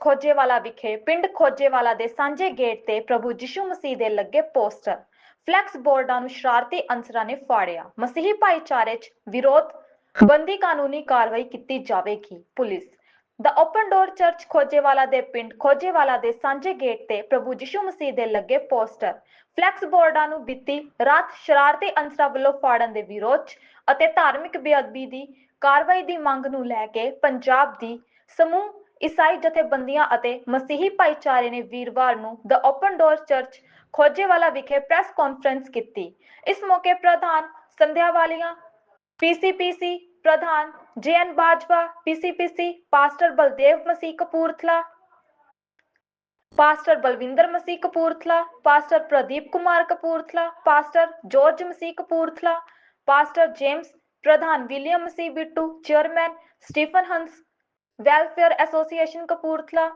ਖੋਜੇਵਾਲਾ ਵਿਖੇ, ਪਿੰਡ ਖੋਜੇਵਾਲਾ ਦੇ ਸਾਂਝੇ ਗੇਟ ਤੇ ਪ੍ਰਭੂ ਯਿਸ਼ੂ ਮਸੀਹ ਦੇ ਲੱਗੇ ਪੋਸਟਰ। ਫਲੈਕਸ ਬੋਰਡਾਂ ਨੂੰ ਸ਼ਰਾਰਤੀ ਅਨਸਰਾਂ ਨੇ ਫਾੜਿਆ। ਮਸੀਹੀ ਭਾਈਚਾਰੇ 'ਚ ਵਿਰੋਧ, ਬੰਦੀ ਕਾਨੂੰਨੀ ਕਾਰਵਾਈ ਕੀਤੀ ਜਾਵੇਗੀ, ਪੁਲਿਸ। ਦਾ ਓਪਨ ਡੋਰ ਚਰਚ ਖੋਜੇਵਾਲਾ ਦੇ ਪਿੰਡ ਖੋਜੇਵਾਲਾ ਦੇ ਸਾਂਝੇ ਗੇਟ ਤੇ ਪ੍ਰਭੂ ਯਿਸ਼ੂ ਮਸੀਹ ਦੇ ਲੱਗੇ ਪੋਸਟਰ। ਫਲੈਕਸ ਬੋਰਡਾਂ ਨੂੰ ਬੀਤੀ ਰਾਤ ਸ਼ਰਾਰਤੀ ਅਨਸਰਾਂ ਵੱਲੋਂ ਫਾੜਨ ਦੇ ਵਿਰੋਧ 'ਚ ਅਤੇ ਧਾਰਮਿਕ ਬੇਅਦਬੀ ਦੀ ਕਾਰਵਾਈ ਦੀ ਮੰਗ ਨੂੰ ਲੈ ਕੇ ਪੰਜਾਬ ਦੀ ਸਮੂਹ ਈਸਾਈ ਜਥੇਬੰਦੀਆਂ ਅਤੇ ਮਸੀਹੀ ਭਾਈਚਾਰੇ ਨੇ ਵੀਰਵਾਰ ਨੂੰ ਦ ਓਪਨ ਡੋਰ ਚਰਚ ਖੋਜੇਵਾਲਾ ਵਿਖੇ ਪ੍ਰੈਸ ਕਾਨਫਰੰਸ ਕੀਤੀ। ਇਸ ਮੌਕੇ ਪ੍ਰਧਾਨ ਸੰਧਿਆ ਪੀਸੀਪੀਸੀ ਪ੍ਰਧਾਨ JN Bajwa PCPC pastor Baldev Masih Kapurthala pastor Balwinder Masih Kapurthala pastor Pradeep Kumar Kapurthala pastor George Masih Kapurthala pastor James ਪ੍ਰਧਾਨ William Masih Bittu chairman Stephen Hans welfare association Kapurthala,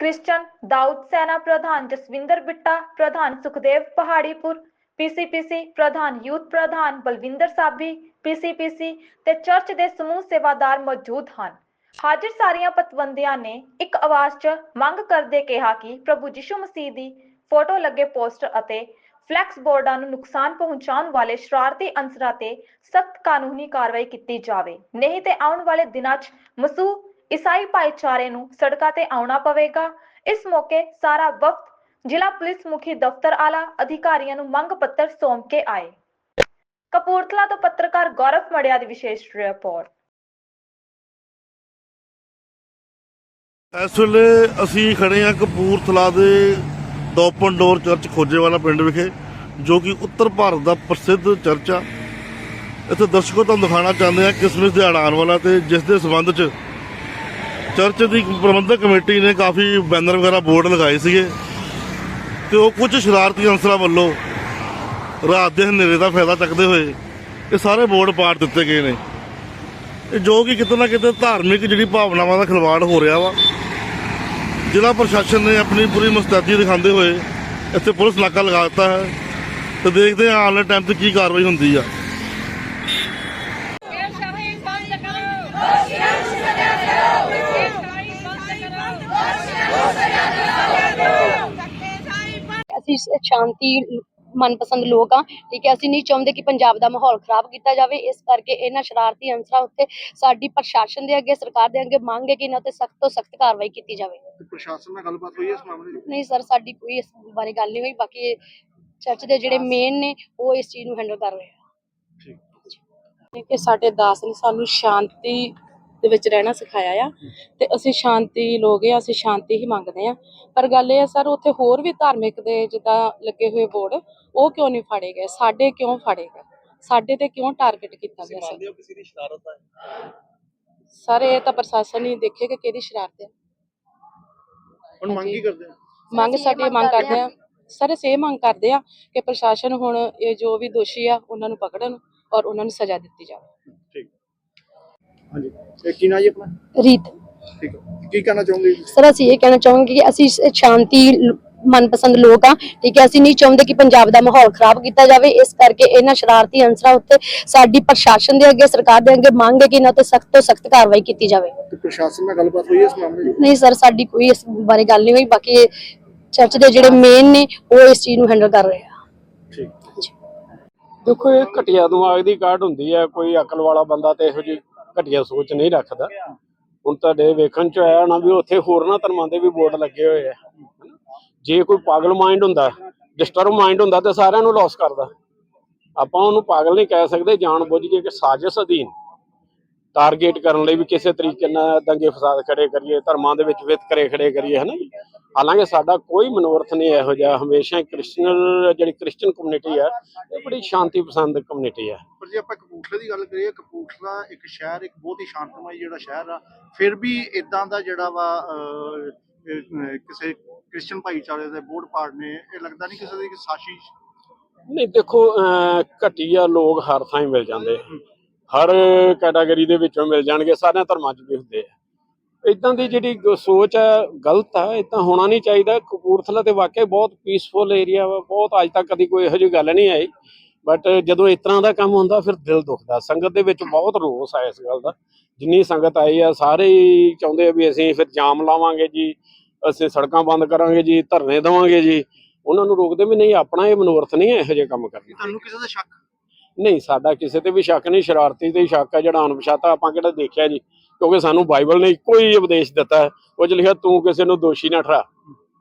Christian Daud Sena ਪ੍ਰਧਾਨ ਜਸਵਿੰਦਰ ਬਿੱਟਾ, ਪ੍ਰਧਾਨ ਸੁਖਦੇਵ ਪਹਾੜੀਪੁਰ ਪੀਸੀਪੀਸੀ ਪ੍ਰਧਾਨ youth ਪ੍ਰਧਾਨ ਬਲਵਿੰਦਰ ਸਾਬੀ ਪੀਸੀਪੀਸੀ ਤੇ church ਦੇ ਸਮੂਹ ਸੇਵਾਦਾਰ ਮੌਜੂਦ ਹਨ। ਹਾਜ਼ਰ ਸਾਰੀਆਂ ਪਤਵੰਦਿਆਂ ਨੇ ਇੱਕ ਆਵਾਜ਼ 'ਚ ਮੰਗ ਕਰਦੇ ਕਿਹਾ ਕਿ ਪ੍ਰਭੂ ਯਿਸ਼ੂ ਮਸੀਹ ਦੀ ਫੋਟੋ ਲੱਗੇ ਪੋਸਟਰ ਅਤੇ ਫਲੈਕਸ ਬੋਰਡਾਂ ਨੂੰ ਨੁਕਸਾਨ ਪਹੁੰਚਾਉਣ ਵਾਲੇ ਸ਼ਰਾਰਤੀ ਅਨਸਰਾਂ ਤੇ ਸਖਤ ਕਾਨੂੰਨੀ ਕਾਰਵਾਈ ਕੀਤੀ ਜਾਵੇ। ਨਹੀਂ ਤੇ ਆਉਣ ਵਾਲੇ ਦਿਨਾਂ 'ਚ ਮਸੂ ਈਸਾਈ ਭਾਈਚਾਰੇ ਨੂੰ ਸੜਕਾਂ ਤੇ ਆਉਣਾ ਪਵੇਗਾ। ਇਸ ਮੌਕੇ ਸਾਰਾ ਵਫਦ ਜ਼ਿਲ੍ਹਾ ਪੁਲਿਸ ਮੁਖੀ ਦਫ਼ਤਰ ਆਲਾ ਅਧਿਕਾਰੀਆਂ ਨੂੰ ਮੰਗ ਪੱਤਰ ਸੌਂਪ ਕੇ ਆਏ। ਕਪੂਰਥਲਾ ਤੋਂ ਪੱਤਰਕਾਰ ਗੌਰਵ ਮੜਿਆ ਦੀ ਵਿਸ਼ੇਸ਼ ਰਿਪੋਰਟ। ਇਸ ਵੇਲੇ ਅਸੀਂ ਖੜੇ ਹਾਂ ਕਪੂਰਥਲਾ ਦੇ ਓਪਨ ਡੋਰ ਚਰਚ ਖੋਜੇਵਾਲਾ ਪਿੰਡ ਵਿਖੇ, ਜੋ ਕਿ ਉੱਤਰ ਭਾਰਤ ਦਾ ਪ੍ਰਸਿੱਧ ਚਰਚ ਆ। ਇੱਥੇ ਦਰਸ਼ਕੋ, ਤੁਹਾਨੂੰ ਦਿਖਾਉਣਾ ਚਾਹੁੰਦੇ ਹਾਂ ਕਿਸਮਿਸ ਦਿਹਾੜਾ ਆਉਣ ਵਾਲਾ ਤੇ ਜਿਸ ਦੇ ਸੰਬੰਧ 'ਚ ਚਰਚ ਦੀ ਪ੍ਰਬੰਧਕ ਕਮੇਟੀ ਨੇ ਕਾਫੀ ਬੈਨਰ ਵਗੈਰਾ, ਬੋਰਡ ਲਗਾਏ ਸੀਗੇ। ਤੇ ਉਹ ਕੁਝ ਸ਼ਰਾਰਤੀ ਅਨਸਰਾਂ ਵੱਲੋਂ ਰਾਤ ਦੇ ਹਨੇਰੇ ਦਾ ਫਾਇਦਾ ਚੱਕਦੇ ਹੋਏ ਇਹ ਸਾਰੇ ਬੋਰਡ ਪਾੜ ਦਿੱਤੇ ਗਏ ਨੇ। ਜੋ ਕਿ ਕਿਤੇ ਨਾ ਕਿਤੇ ਧਾਰਮਿਕ ਜਿਹੜੀ ਭਾਵਨਾਵਾਂ ਦਾ ਖਿਲਵਾੜ ਹੋ ਰਿਹਾ ਵਾ। ਜ਼ਿਲ੍ਹਾ ਪ੍ਰਸ਼ਾਸਨ ਨੇ ਆਪਣੀ ਪੂਰੀ ਮੁਸਤੈਦੀ ਦਿਖਾਉਂਦੇ ਹੋਏ ਇੱਥੇ ਪੁਲਿਸ ਨਾਕਾ ਲਗਾ ਦਿੱਤਾ ਹੈ ਤੇ ਦੇਖਦੇ ਹਾਂ ਆਉਣ ਵਾਲੇ ਟਾਈਮ ਤੇ ਕੀ ਕਾਰਵਾਈ ਹੁੰਦੀ ਆ ਇਹ ਸ਼ਾਹੀ ਬੰਦ ਕਰੋ ਦੋਸ਼ੀਆਂ ਨੂੰ ਸਜ਼ਾ ਦਿਓ ਇਹ ਸ਼ਾਹੀ ਬੰਦ ਕਰੋ ਦੋਸ਼ੀਆਂ ਨੂੰ ਸਜ਼ਾ ਦਿਓ ਧੱਕੇ ਸ਼ਾਹੀ ਬੰਦ ਅਸੀਂ ਸ- ਸ਼ਾਂਤੀ ਮਨਪਸੰਦ ਲੋਕ ਆ ਠੀਕ ਹੈ ਅਸੀਂ ਨਹੀਂ ਚਾਹੁੰਦੇ ਕਿ ਪੰਜਾਬ ਦਾ ਮਾਹੌਲ ਖਰਾਬ ਕੀਤਾ ਜਾਵੇ ਇਸ ਕਰਕੇ ਇਹਨਾਂ ਸ਼ਰਾਰਤੀ ਅੰਸਰਾਂ ਉੱਤੇ ਸਾਡੀ ਪ੍ਰਸ਼ਾਸਨ ਦੇ ਅੱਗੇ ਸਰਕਾਰ ਦੇ ਅੱਗੇ ਮੰਗ ਹੈ ਕਿ ਇਹਨਾਂ ਉੱਤੇ ਸਖਤ ਤੋਂ ਸਖਤ ਕਾਰਵਾਈ ਕੀਤੀ ਜਾਵੇ। ਤੇ ਪ੍ਰਸ਼ਾਸਨ ਨਾਲ ਗੱਲਬਾਤ ਹੋਈ ਹੈ ਇਸ ਮਾਮਲੇ 'ਚ ਨਹੀਂ ਸਰ ਸਾਡੀ ਕੋਈ ਇਸ ਬਾਰੇ ਗੱਲ ਨਹੀਂ ਹੋਈ ਬਾਕੀ ਚਰਚ ਦੇ ਜਿਹੜੇ ਮੇਨ ਨੇ ਉਹ ਇਸ ਚੀਜ਼ ਨੂੰ ਹੈਂਡਲ ਕਰ ਰਹੇ ਆ। ਠੀਕ। ਕਿ ਸਾਡੇ ਦਾਸ ਨੇ ਸਾਨੂੰ ਸ਼ਾਂਤੀ ਦੇ ਵਿੱਚ ਰਹਿਣਾ ਸਿਖਾਇਆ ਆ ਤੇ ਅਸੀਂ ਸ਼ਾਂਤੀ ਲੋਕ ਆ ਅਸੀਂ ਸ਼ਾਂਤੀ ਹੀ ਮੰਗਦੇ ਆ। ਪਰ ਗੱਲ ਇਹ ਆ ਸਰ ਉੱਥੇ ਹੋਰ ਵੀ ਧਾਰਮਿਕ ਦੇ ਜਿੱਦਾਂ ਲੱਗੇ ਹੋਏ ਬੋਰਡ ਉਹ ਕਿਉਂ ਨਹੀਂ ਫਾੜੇ ਗਏ? ਸਾਡੇ ਕਿਉਂ ਫਾੜੇ ਗਏ? ਸਾਡੇ ਤੇ ਕਿਉਂ ਟਾਰਗੇਟ ਕੀਤਾ ਗਿਆ ਸਰ? ਹੋ ਕਿਸੇ ਦੀ ਸ਼ਰਾਰਤ ਹੈ ਸਰ ਇਹ ਤਾਂ ਪ੍ਰਸ਼ਾਸਨ ਹੀ ਦੇਖੇ ਕਿ ਕਿਹਦੀ ਸ਼ਰਾਰਤ ਹੈ ਹੁਣ ਮੰਗ ਕੀ ਕਰਦੇ ਹੋ? ਮੰਗ ਸਾਡੀ ਮੰਗ ਕਰਦੇ ਕਰਦੇ ਆ। ਸਰ ਅਸੀਂ ਇਹ ਮੰਗ ਕਰਦੇ ਆ ਕਿ ਪ੍ਰਸ਼ਾਸਨ ਹੁਣ ਇਹ ਜੋ ਵੀ ਦੋਸ਼ੀ ਆ ਉਹਨਾਂ ਨੂੰ ਪਕੜਨ ਔਰ ਉਹਨਾਂ ਨੂੰ ਸਜ਼ਾ ਦਿੱਤੀ ਜਾਵੇ। ਠੀਕ। ਹਾਂਜੀ। ਇਹ ਕੀ ਨਾ ਜੀ ਆਪਣਾ? ਰੀਤ। ਠੀਕ ਹੈ। ਕੀ ਕਹਿਣਾ ਚਾਹੋਗੇ? ਜੀ? ਸਰ ਅਸੀਂ ਇਹ ਕਹਿਣਾ ਚਾਹਾਂਗੇ ਕਿ ਅਸੀਂ ਸ- ਸ਼ਾਂਤੀ ਲ- ਮਨਪਸੰਦ ਲੋਕ ਆ ਠੀਕ ਹੈ ਅਸੀਂ ਨਹੀਂ ਚਾਹੁੰਦੇ ਕਿ ਪੰਜਾਬ ਦਾ ਮਾਹੌਲ ਖਰਾਬ ਕੀਤਾ ਜਾਵੇ। ਇਸ ਕਰਕੇ ਇਹਨਾਂ ਸ਼ਰਾਰਤੀ ਅੰਸਰਾਂ ਉੱਤੇ ਸਾਡੀ ਪ੍ਰਸ਼ਾਸਨ ਦੇ ਅੱਗੇ ਸਰਕਾਰ ਦੇ ਅੱਗੇ ਮੰਗ ਹੈ ਕਿ ਇਹਨਾਂ ਉੱਤੇ ਸਖਤ ਤੋਂ ਸਖਤ ਕਾਰਵਾਈ ਕੀਤੀ ਜਾਵੇ। ਤੇ ਪ੍ਰਸ਼ਾਸਨ ਨਾਲ ਗੱਲਬਾਤ ਹੋਈ ਹੈ ਇਸ ਮਾਮਲੇ 'ਚ ਨਹੀਂ ਸਰ ਸਾਡੀ ਕੋਈ ਇਸ ਬਾਰੇ ਗੱਲ ਨਹੀਂ ਹੋਈ। ਬਾਕੀ ਚਰਚ ਦੇ ਜਿਹੜੇ ਮੇਨ ਨੇ ਉਹ ਇਸ ਚੀਜ਼ ਨੂੰ ਹੈਂਡਲ ਕਰ ਰਹੇ ਆ। ਠੀਕ ਦੇਖੋ ਇਹ ਘਟੀਆ ਦਿਮਾਗ ਦੀ ਕਾਢ ਹੁੰਦੀ ਹੈ। ਕੋਈ ਅਕਲ ਵਾਲਾ ਬੰਦਾ ਤੇ ਇਹੋ ਜਿਹੀ ਘਟੀਆ ਸੋਚ ਨਹੀਂ ਰੱਖਦਾ। ਹੁਣ ਤੁਹਾਡੇ ਵੇਖਣ ਚ ਆਇਆ ਨਾ ਵੀ ਉੱਥੇ ਹੋਰ ਨਾ ਧਰਮਾਂ ਦੇ ਵੀ ਬੋਰਡ ਲੱਗੇ ਹੋਏ ਆ। ਜੇ ਕੋਈ ਪਾਗਲ ਮਾਈਂਡ ਹੁੰਦਾ ਡਿਸਟਰਬ ਮਾਈਂਡ ਹੁੰਦਾ ਤੇ ਸਾਰਿਆਂ ਨੂੰ ਲਾਸ ਕਰਦਾ। ਆਪਾਂ ਉਹਨੂੰ ਪਾਗਲ ਨਹੀਂ ਕਹਿ ਸਕਦੇ ਜਾਣ ਬੁੱਝ ਕੇ ਕਿ ਸਾਜ਼ਿਸ਼ ਅਧੀਨ। ਟਾਰਗੇਟ ਕਰਨ ਲਈ ਵੀ ਕਿਸੇ ਤਰੀਕੇ ਨਾਲ ਦੰਗੇ ਫਸਾਦ ਖੜੇ ਕਰੀਏ ਧਰਮਾਂ ਦੇ ਵਿੱਚ ਵਿਤਕਰੇ ਖੜੇ ਕਰੀਏ ਹਨਾ ਹਾਲਾਂਕਿ ਸਾਡਾ ਕੋਈ ਮਨੋਰਥ ਨਹੀਂ ਇਹੋ ਜਿਹਾ ਹਮੇਸ਼ਾ ਕ੍ਰਿਸਚੀਅਨ ਜਿਹੜੀ ਕ੍ਰਿਸਚੀਅਨ ਕਮਿਊਨਿਟੀ ਆ ਇਹ ਬੜੀ ਸ਼ਾਂਤੀ ਪਸੰਦ ਕਮਿਊਨਿਟੀ ਆ। ਪਰ ਜੇ ਆਪਾਂ ਕਪੂਰਥਲੇ ਦੀ ਗੱਲ ਕਰੀਏ ਕਪੂਰਥਲਾ ਇੱਕ ਸ਼ਹਿਰ ਇੱਕ ਬਹੁਤ ਹੀ ਸ਼ਾਂਤਮਈ ਜਿਹੜਾ ਸ਼ਹਿਰ ਆ ਫਿਰ ਵੀ ਇਦਾਂ ਦਾ ਜਿਹੜਾ ਵਾ ਕਿਸੇ ਕ੍ਰਿਸਚੀਅਨ ਭਾਈਚਾਰੇ ਦੇ ਬੋਰਡ ਪਾੜਨੇ ਇਹ ਲੱਗਦਾ ਨਹੀਂ ਕਿਸੇ ਦੀ ਸਾਜ਼ਿਸ਼? ਨਹੀਂ ਦੇਖੋ ਘਟੀਆ ਲੋਕ ਹਰ ਥਾਂ ਹੀ ਮਿਲ ਜਾਂਦੇ। ਹਰ ਕੈਟਾਗਰੀ ਦੇ ਵਿੱਚੋਂ ਮਿਲ ਜਾਣਗੇ, ਸਾਰਿਆਂ ਧਰਮਾਂ 'ਚ ਵੀ ਹੁੰਦੇ ਆ। ਇਦਾਂ ਦੀ ਜਿਹੜੀ ਸੋਚ ਹੈ ਗਲਤ ਹੈ ਇਦਾਂ ਹੋਣਾ ਨਹੀਂ ਚਾਹੀਦਾ। ਕਪੂਰਥਲਾ ਤੇ ਵਾਕਿਆ ਬਹੁਤ ਪੀਸਫੁਲ ਏਰੀਆ ਵਾ, ਬਹੁਤ ਅੱਜ ਤੱਕ ਕਦੀ ਕੋਈ ਇਹੋ ਜਿਹੀ ਗੱਲ ਨਹੀਂ ਆਈ। ਬਟ ਜਦੋਂ ਇਸ ਤਰ੍ਹਾਂ ਦਾ ਕੰਮ ਹੁੰਦਾ, ਫਿਰ ਦਿਲ ਦੁਖਦਾ। ਸੰਗਤ ਦੇ ਵਿੱਚ ਬਹੁਤ ਰੋਸ ਆ ਇਸ ਗੱਲ ਦਾ। ਜਿੰਨੀ ਸੰਗਤ ਆਈ ਆ, ਸਾਰੇ ਹੀ ਚਾਹੁੰਦੇ ਆ ਵੀ ਅਸੀਂ ਫਿਰ ਜਾਮ ਲਾਵਾਂਗੇ ਜੀ, ਅਸੀਂ ਸੜਕਾਂ ਬੰਦ ਕਰਾਂਗੇ ਜੀ, ਧਰਨੇ ਦੇਵਾਂਗੇ ਜੀ। ਉਹਨਾਂ ਨੂੰ ਰੋਕਦੇ ਵੀ ਨਹੀਂ, ਆਪਣਾ ਇਹ ਮਨੋਰਥ ਨਹੀਂ ਹੈ ਇਹੋ ਜਿਹੇ ਕੰਮ ਕਰਨਾ ਤੁਹਾਨੂੰ ਕਿਸੇ ਦਾ ਸ਼ੱਕ? ਨਹੀਂ ਸਾਡਾ ਕਿਸੇ ਤੇ ਵੀ ਸ਼ੱਕ ਨਹੀਂ ਸ਼ਰਾਰਤੀ ਤੇ ਸ਼ੱਕ ਹੈ ਜਿਹੜਾ ਅਣਪਛਾਤਾ ਆਪਾਂ ਕਿਹੜਾ ਦੇਖਿਆ ਜੀ ਕਿਉਂਕਿ ਸਾਨੂੰ ਬਾਈਬਲ ਨੇ ਇੱਕੋ ਹੀ ਉਪਦੇਸ਼ ਦਿੱਤਾ ਹੈ ਉਹ ਚ ਲਿਖਿਆ ਤੂੰ ਕਿਸੇ ਨੂੰ ਦੋਸ਼ੀ ਨਾ ਠਹਿਰਾ।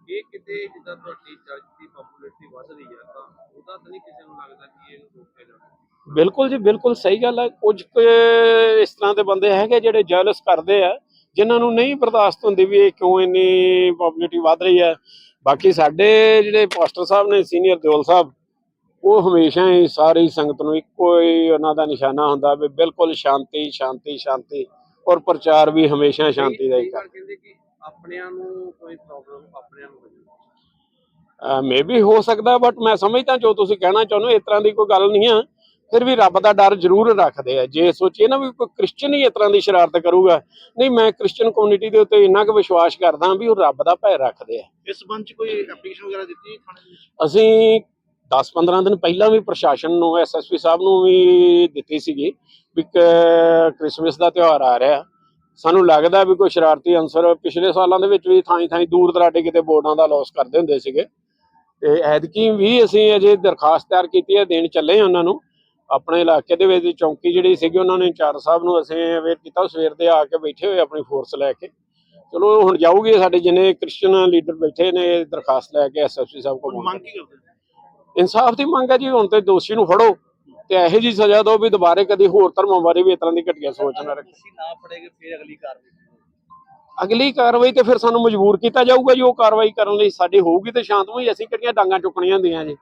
ਇਹ ਕਿਤੇ ਜਿੱਦਾਂ ਤੁਹਾਡੀ ਚਰਚ ਦੀ ਪਪੂਲੈਰਿਟੀ ਵੱਧ ਰਹੀ ਹੈ ਤਾਂ ਉਹਦਾ ਤਾਂ ਨਹੀਂ ਕਿਸੇ ਨੂੰ ਲੱਗਦਾ ਕਿ ਇਹਨੂੰ ਰੋਕਿਆ ਜਾਵੇ। ਬਿਲਕੁਲ ਜੀ ਬਿਲਕੁਲ ਸਹੀ ਗੱਲ ਹੈ ਕੁਝ ਇਸ ਤਰ੍ਹਾਂ ਦੇ ਬੰਦੇ ਹੈਗੇ ਜਿਹੜੇ ਜੈਲਸ ਕਰਦੇ ਆ ਜਿਨ੍ਹਾਂ ਨੂੰ ਨਹੀਂ ਬਰਦਾਸ਼ਤ ਹੁੰਦੀ ਵੀ ਇਹ ਕਿਉਂ ਇੰਨੀ ਪਬਲਿਸਿਟੀ ਵੱਧ ਰਹੀ ਹੈ ਬਾਕੀ ਸਾਡੇ ਜਿਹੜੇ ਪਾਸਟਰ ਸਾਹਿਬ ਨੇ ਸੀਨੀਅਰ ਦਿਓਲ ਸਾਹਿਬ ਉਹ ਹਮੇਸ਼ਾ ਹੀ ਸਾਰੀ ਸੰਗਤ ਨੂੰ ਇੱਕੋ ਹੀ ਉਹਨਾਂ ਦਾ ਨਿਸ਼ਾਨਾ ਹੁੰਦਾ ਵੀ ਬਿਲਕੁਲ ਸ਼ਾਂਤੀ ਸ਼ਾਂਤੀ ਸ਼ਾਂਤੀ ਔਰ ਪ੍ਰਚਾਰ ਵੀ ਹਮੇਸ਼ਾ ਸ਼ਾਂਤੀ ਦਾ ਹੀ ਕਈ ਕਰ ਕਹਿੰਦੇ ਕਿ ਆਪਣਿਆਂ ਨੂੰ ਕੋਈ ਪ੍ਰੋਬਲਮ ਆਪਣਿਆਂ ਨੂੰ ਹੋ ਜਾਂਦੀ ਮੇ ਵੀ ਹੋ ਸਕਦਾ ਬਟ ਮੈਂ ਸਮਝਦਾ ਜੋ ਤੁਸੀਂ ਕਹਿਣਾ ਚਾਹੁੰਦੇ ਹੋ ਇਸ ਤਰ੍ਹਾਂ ਦੀ ਕੋਈ ਗੱਲ ਨਹੀਂ ਆ। ਫਿਰ ਵੀ ਰੱਬ ਦਾ ਡਰ ਜ਼ਰੂਰ ਰੱਖਦੇ ਆ। ਜੇ ਸੋਚੀਏ ਨਾ ਵੀ ਕੋਈ ਕ੍ਰਿਸਚੀਅਨ ਹੀ ਇਸ ਤਰ੍ਹਾਂ ਦੀ ਸ਼ਰਾਰਤ ਕਰੂਗਾ ਨਹੀਂ ਮੈਂ ਕ੍ਰਿਸਚੀਅਨ ਕਮਿਊਨਿਟੀ ਦੇ ਉੱਤੇ ਇੰਨਾ ਕੁ ਵਿਸ਼ਵਾਸ ਕਰਦਾ ਵੀ ਉਹ ਰੱਬ ਦਾ ਭੈ ਰੱਖਦੇ ਆ। ਇਸ ਸੰਬੰਧ ਚ ਕੋਈ ਐਪਲੀਕੇਸ਼ਨ ਵਗੈਰਾ ਦਿੱਤੀ ਥਾਣੇ ਦੇ ਵਿੱਚ? ਅਸੀਂ 10-15 ਦਿਨ ਪਹਿਲਾਂ ਵੀ ਪ੍ਰਸ਼ਾਸਨ ਨੂੰ ਐਸਐਸਪੀ ਸਾਹਿਬ ਨੂੰ ਵੀ ਦਿੱਤੀ ਸੀਗੀ ਵੀ ਕ੍ਰਿਸਮਸ ਦਾ ਤਿਉਹਾਰ ਆ ਰਿਹਾ। ਸਾਨੂੰ ਲੱਗਦਾ ਵੀ ਕੋਈ ਸ਼ਰਾਰਤੀ ਅਨਸਰ ਪਿਛਲੇ ਸਾਲਾਂ ਦੇ ਵਿੱਚ ਵੀ ਥਾਂ ਥਾਂ ਦੂਰ ਦਰਾਡੇ ਕਿਤੇ ਬੋਰਡਾਂ ਦਾ ਲਾਸ ਕਰਦੇ ਹੁੰਦੇ ਸੀਗੇ। ਤੇ ਐਤਕੀ ਵੀ ਅਸੀਂ ਅਜੇ ਦਰਖਾਸਤ ਤਿਆਰ ਕੀਤੀ ਹੈ, ਦੇਣ ਚੱਲੇ ਉਹਨਾਂ ਨੂੰ। ਆਪਣੇ ਇਲਾਕੇ ਦੇ ਵਿੱਚ ਚੌਂਕੀ ਜਿਹੜੀ ਸੀਗੀ, ਉਹਨਾਂ ਨੇ ਇੰਚਾਰਜ ਸਾਹਿਬ ਨੂੰ ਅਸੀਂ ਅਵੇਅਰ ਕੀਤਾ ਸਵੇਰ ਦੇ ਆ ਕੇ ਬੈਠੇ ਹੋਏ ਆਪਣੀ ਫੋਰਸ ਲੈ ਕੇ। ਚਲੋ ਹੁਣ ਜਾਊਗੀ ਸਾਡੇ ਜਿੰਨੇ ਕ੍ਰਿਸਚੀਅਨ ਲੀਡਰ ਬੈਠੇ ਨੇ, ਦਰਖਾਸਤ ਲੈ ਕੇ ਐਸਐਸਪੀ ਸਾਹਿਬ ਕੋਲ। ਮੰਗ ਕੀ ਕਰਦੇ? ਇਨਸਾਫ ਦੀ ਮੰਗ ਹੈ ਜੀ ਹੁਣ ਤੇ ਦੋਸ਼ੀ ਨੂੰ ਫੜੋ ਤੇ ਇਹੋ ਜੀ ਸਜ਼ਾ ਦਿਓ ਵੀ ਦੁਬਾਰੇ ਕਦੀ ਹੋਰ ਧਰਮਾਂ ਬਾਰੇ ਵੀ ਇਸ ਤਰ੍ਹਾਂ ਦੀ ਘਟੀਆ ਸੋਚ ਨਾ ਰੱਖੇ। ਤੁਸੀਂ ਨਾ ਫੜੇਗੇ ਫਿਰ ਅਗਲੀ ਕਾਰਵਾਈ ਅਗਲੀ ਕਾਰਵਾਈ ਤੇ ਫਿਰ ਸਾਨੂੰ ਮਜਬੂਰ ਕੀਤਾ ਜਾਊਗਾ ਜੀ ਉਹ ਕਾਰਵਾਈ ਕਰਨ ਲਈ ਸਾਡੀ ਹੋਊਗੀ ਤੇ ਸ਼ਾਂਤਮਈ ਅਸੀਂ ਕਿਹੜੀਆਂ ਡਾਂਗਾਂ ਚੁੱਕਣੀਆਂ ਹੁੰਦੀਆਂ ਜੀ।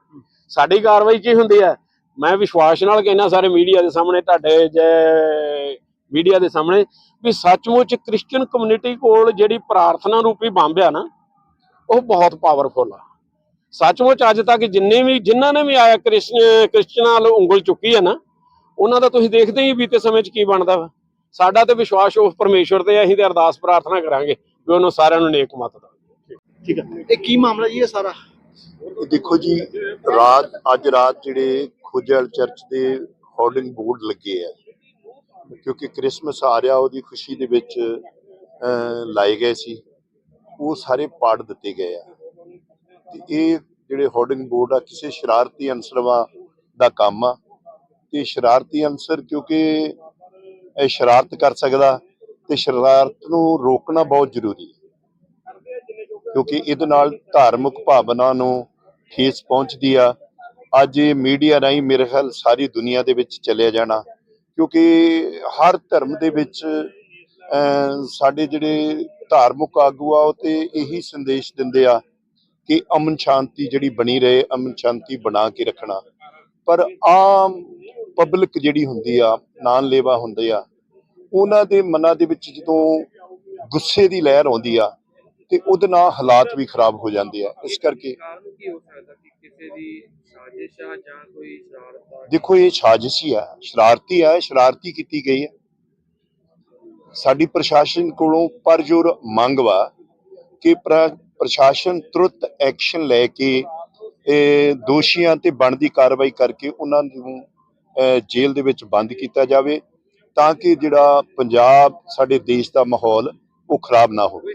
ਸਾਡੀ ਕਾਰਵਾਈ ਕੀ ਹੁੰਦੀ ਹੈ? ਮੈਂ ਵਿਸ਼ਵਾਸ ਨਾਲ ਕਹਿੰਦਾ ਸਾਰੇ ਮੀਡੀਆ ਦੇ ਸਾਹਮਣੇ ਤੁਹਾਡੇ ਜੇ ਮੀਡੀਆ ਦੇ ਸਾਹਮਣੇ ਵੀ ਸੱਚਮੁੱਚ ਕ੍ਰਿਸਚੀਅਨ ਕਮਿਊਨਿਟੀ ਕੋਲ ਜਿਹੜੀ ਪ੍ਰਾਰਥਨਾ ਰੂਪੀ ਬੰਬ ਆ ਨਾ ਉਹ ਬਹੁਤ ਪਾਵਰਫੁਲ ਆ। ਸੱਚਮੁੱਚ ਅੱਜ ਤੱਕ ਜਿੰਨੇ ਵੀ ਜਿਨ੍ਹਾਂ ਨੇ ਵੀ ਆਇਆ ਕ੍ਰਿਸਚਨ ਵੱਲ ਉਂਗਲ ਚੁੱਕੀ ਹੈ ਨਾ ਉਹਨਾਂ ਦਾ ਤੁਸੀਂ ਦੇਖਦੇ ਹੀ ਬੀਤੇ ਸਮੇਂ 'ਚ ਕੀ ਬਣਦਾ ਵਾ। ਸਾਡਾ ਤੇ ਵਿਸ਼ਵਾਸ ਉਸ ਪਰਮੇਸ਼ਵਰ ਤੇ ਹੈ, ਅਸੀਂ ਤੇ ਅਰਦਾਸ ਪ੍ਰਾਰਥਨਾ ਕਰਾਂਗੇ ਵੀ ਉਹਨੂੰ ਸਾਰਿਆਂ ਨੂੰ ਨੇਕ ਮਤ ਦੇਵੇ ਠੀਕ ਹੈ ਇਹ ਕੀ ਮਾਮਲਾ ਜੀ ਇਹ ਸਾਰਾ? ਦੇਖੋ ਜੀ ਰਾਤ ਅੱਜ ਰਾਤ ਜਿਹੜੇ ਖੋਜਲ ਚਰਚ ਦੇ ਹੋਰਡਿੰਗ ਬੋਰਡ ਲੱਗੇ ਆ ਕਿਉਂਕਿ ਕ੍ਰਿਸਮਸ ਆ ਰਿਹਾ ਉਹਦੀ ਖੁਸ਼ੀ ਦੇ ਵਿੱਚ ਲਾਏ ਗਏ ਸੀ। ਉਹ ਸਾਰੇ ਪਾੜ ਦਿੱਤੇ ਗਏ ਆ। ਤੇ ਇਹ ਜਿਹੜੇ ਹੋਰਡਿੰਗ ਬੋਰਡ ਆ, ਕਿਸੇ ਸ਼ਰਾਰਤੀ ਅਨਸਰਵਾ ਦਾ ਕੰਮ ਆ। ਤੇ ਸ਼ਰਾਰਤੀ ਅਨਸਰ ਕਿਉਂਕਿ ਇਹ ਸ਼ਰਾਰਤ ਕਰ ਸਕਦਾ ਤੇ ਸ਼ਰਾਰਤ ਨੂੰ ਰੋਕਣਾ ਬਹੁਤ ਜ਼ਰੂਰੀ ਹੈ। ਕਿਉਂਕਿ ਇਹਦੇ ਨਾਲ ਧਾਰਮਿਕ ਭਾਵਨਾ ਨੂੰ ਠੇਸ ਪਹੁੰਚਦੀ ਆ। ਅੱਜ ਇਹ ਮੀਡੀਆ ਰਾਹੀਂ ਮੇਰੇ ਖਿਆਲ ਸਾਰੀ ਦੁਨੀਆ ਦੇ ਵਿੱਚ ਚੱਲਿਆ ਜਾਣਾ। ਕਿਉਂਕਿ ਹਰ ਧਰਮ ਦੇ ਵਿੱਚ ਸਾਡੇ ਜਿਹੜੇ ਧਾਰਮਿਕ ਆਗੂ ਆ, ਉਹ ਤੇ ਇਹੀ ਸੰਦੇਸ਼ ਦਿੰਦੇ ਆ ਕਿ ਅਮਨ ਸ਼ਾਂਤੀ ਜਿਹੜੀ ਬਣੀ ਰਹੇ, ਅਮਨ ਸ਼ਾਂਤੀ ਬਣਾ ਕੇ ਰੱਖਣਾ। ਪਰ ਆਮ ਪਬਲਿਕ ਜਿਹੜੀ ਹੁੰਦੀ ਆ ਨਾਨ ਲੇਵਾ ਹੁੰਦੇ ਆ, ਉਹਨਾਂ ਦੇ ਮਨਾਂ ਦੇ ਵਿੱਚ ਜਦੋਂ ਗੁੱਸੇ ਦੀ ਲਹਿਰ ਆਉਂਦੀ ਆ, ਤੇ ਉਹਦੇ ਨਾਲ ਹਾਲਾਤ ਵੀ ਖਰਾਬ ਹੋ ਜਾਂਦੇ ਆ। ਇਸ ਕਰਕੇ ਦੇਖੋ, ਇਹ ਸਾਜ਼ਿਸ਼ ਹੀ ਆ, ਸ਼ਰਾਰਤੀ ਆ, ਸ਼ਰਾਰਤੀ ਕੀਤੀ ਗਈ ਹੈ ਸਾਡੀ ਪ੍ਰਸ਼ਾਸਨ ਕੋਲੋਂ ਪਰਜੋਰ ਮੰਗ ਵਾ ਕਿ ਪ੍ਰਸ਼ਾਸਨ ਤੁਰੰਤ ਐਕਸ਼ਨ ਲੈ ਕੇ ਇਹ ਦੋਸ਼ੀਆਂ ਤੇ ਬਣਦੀ ਕਾਰਵਾਈ ਕਰਕੇ ਉਹਨਾਂ ਨੂੰ ਜੇਲ੍ਹ ਦੇ ਵਿੱਚ ਬੰਦ ਕੀਤਾ ਜਾਵੇ ਤਾਂ ਕਿ ਜਿਹੜਾ ਪੰਜਾਬ ਸਾਡੇ ਦੇਸ਼ ਦਾ ਮਾਹੌਲ ਉਹ ਖਰਾਬ ਨਾ ਹੋਵੇ।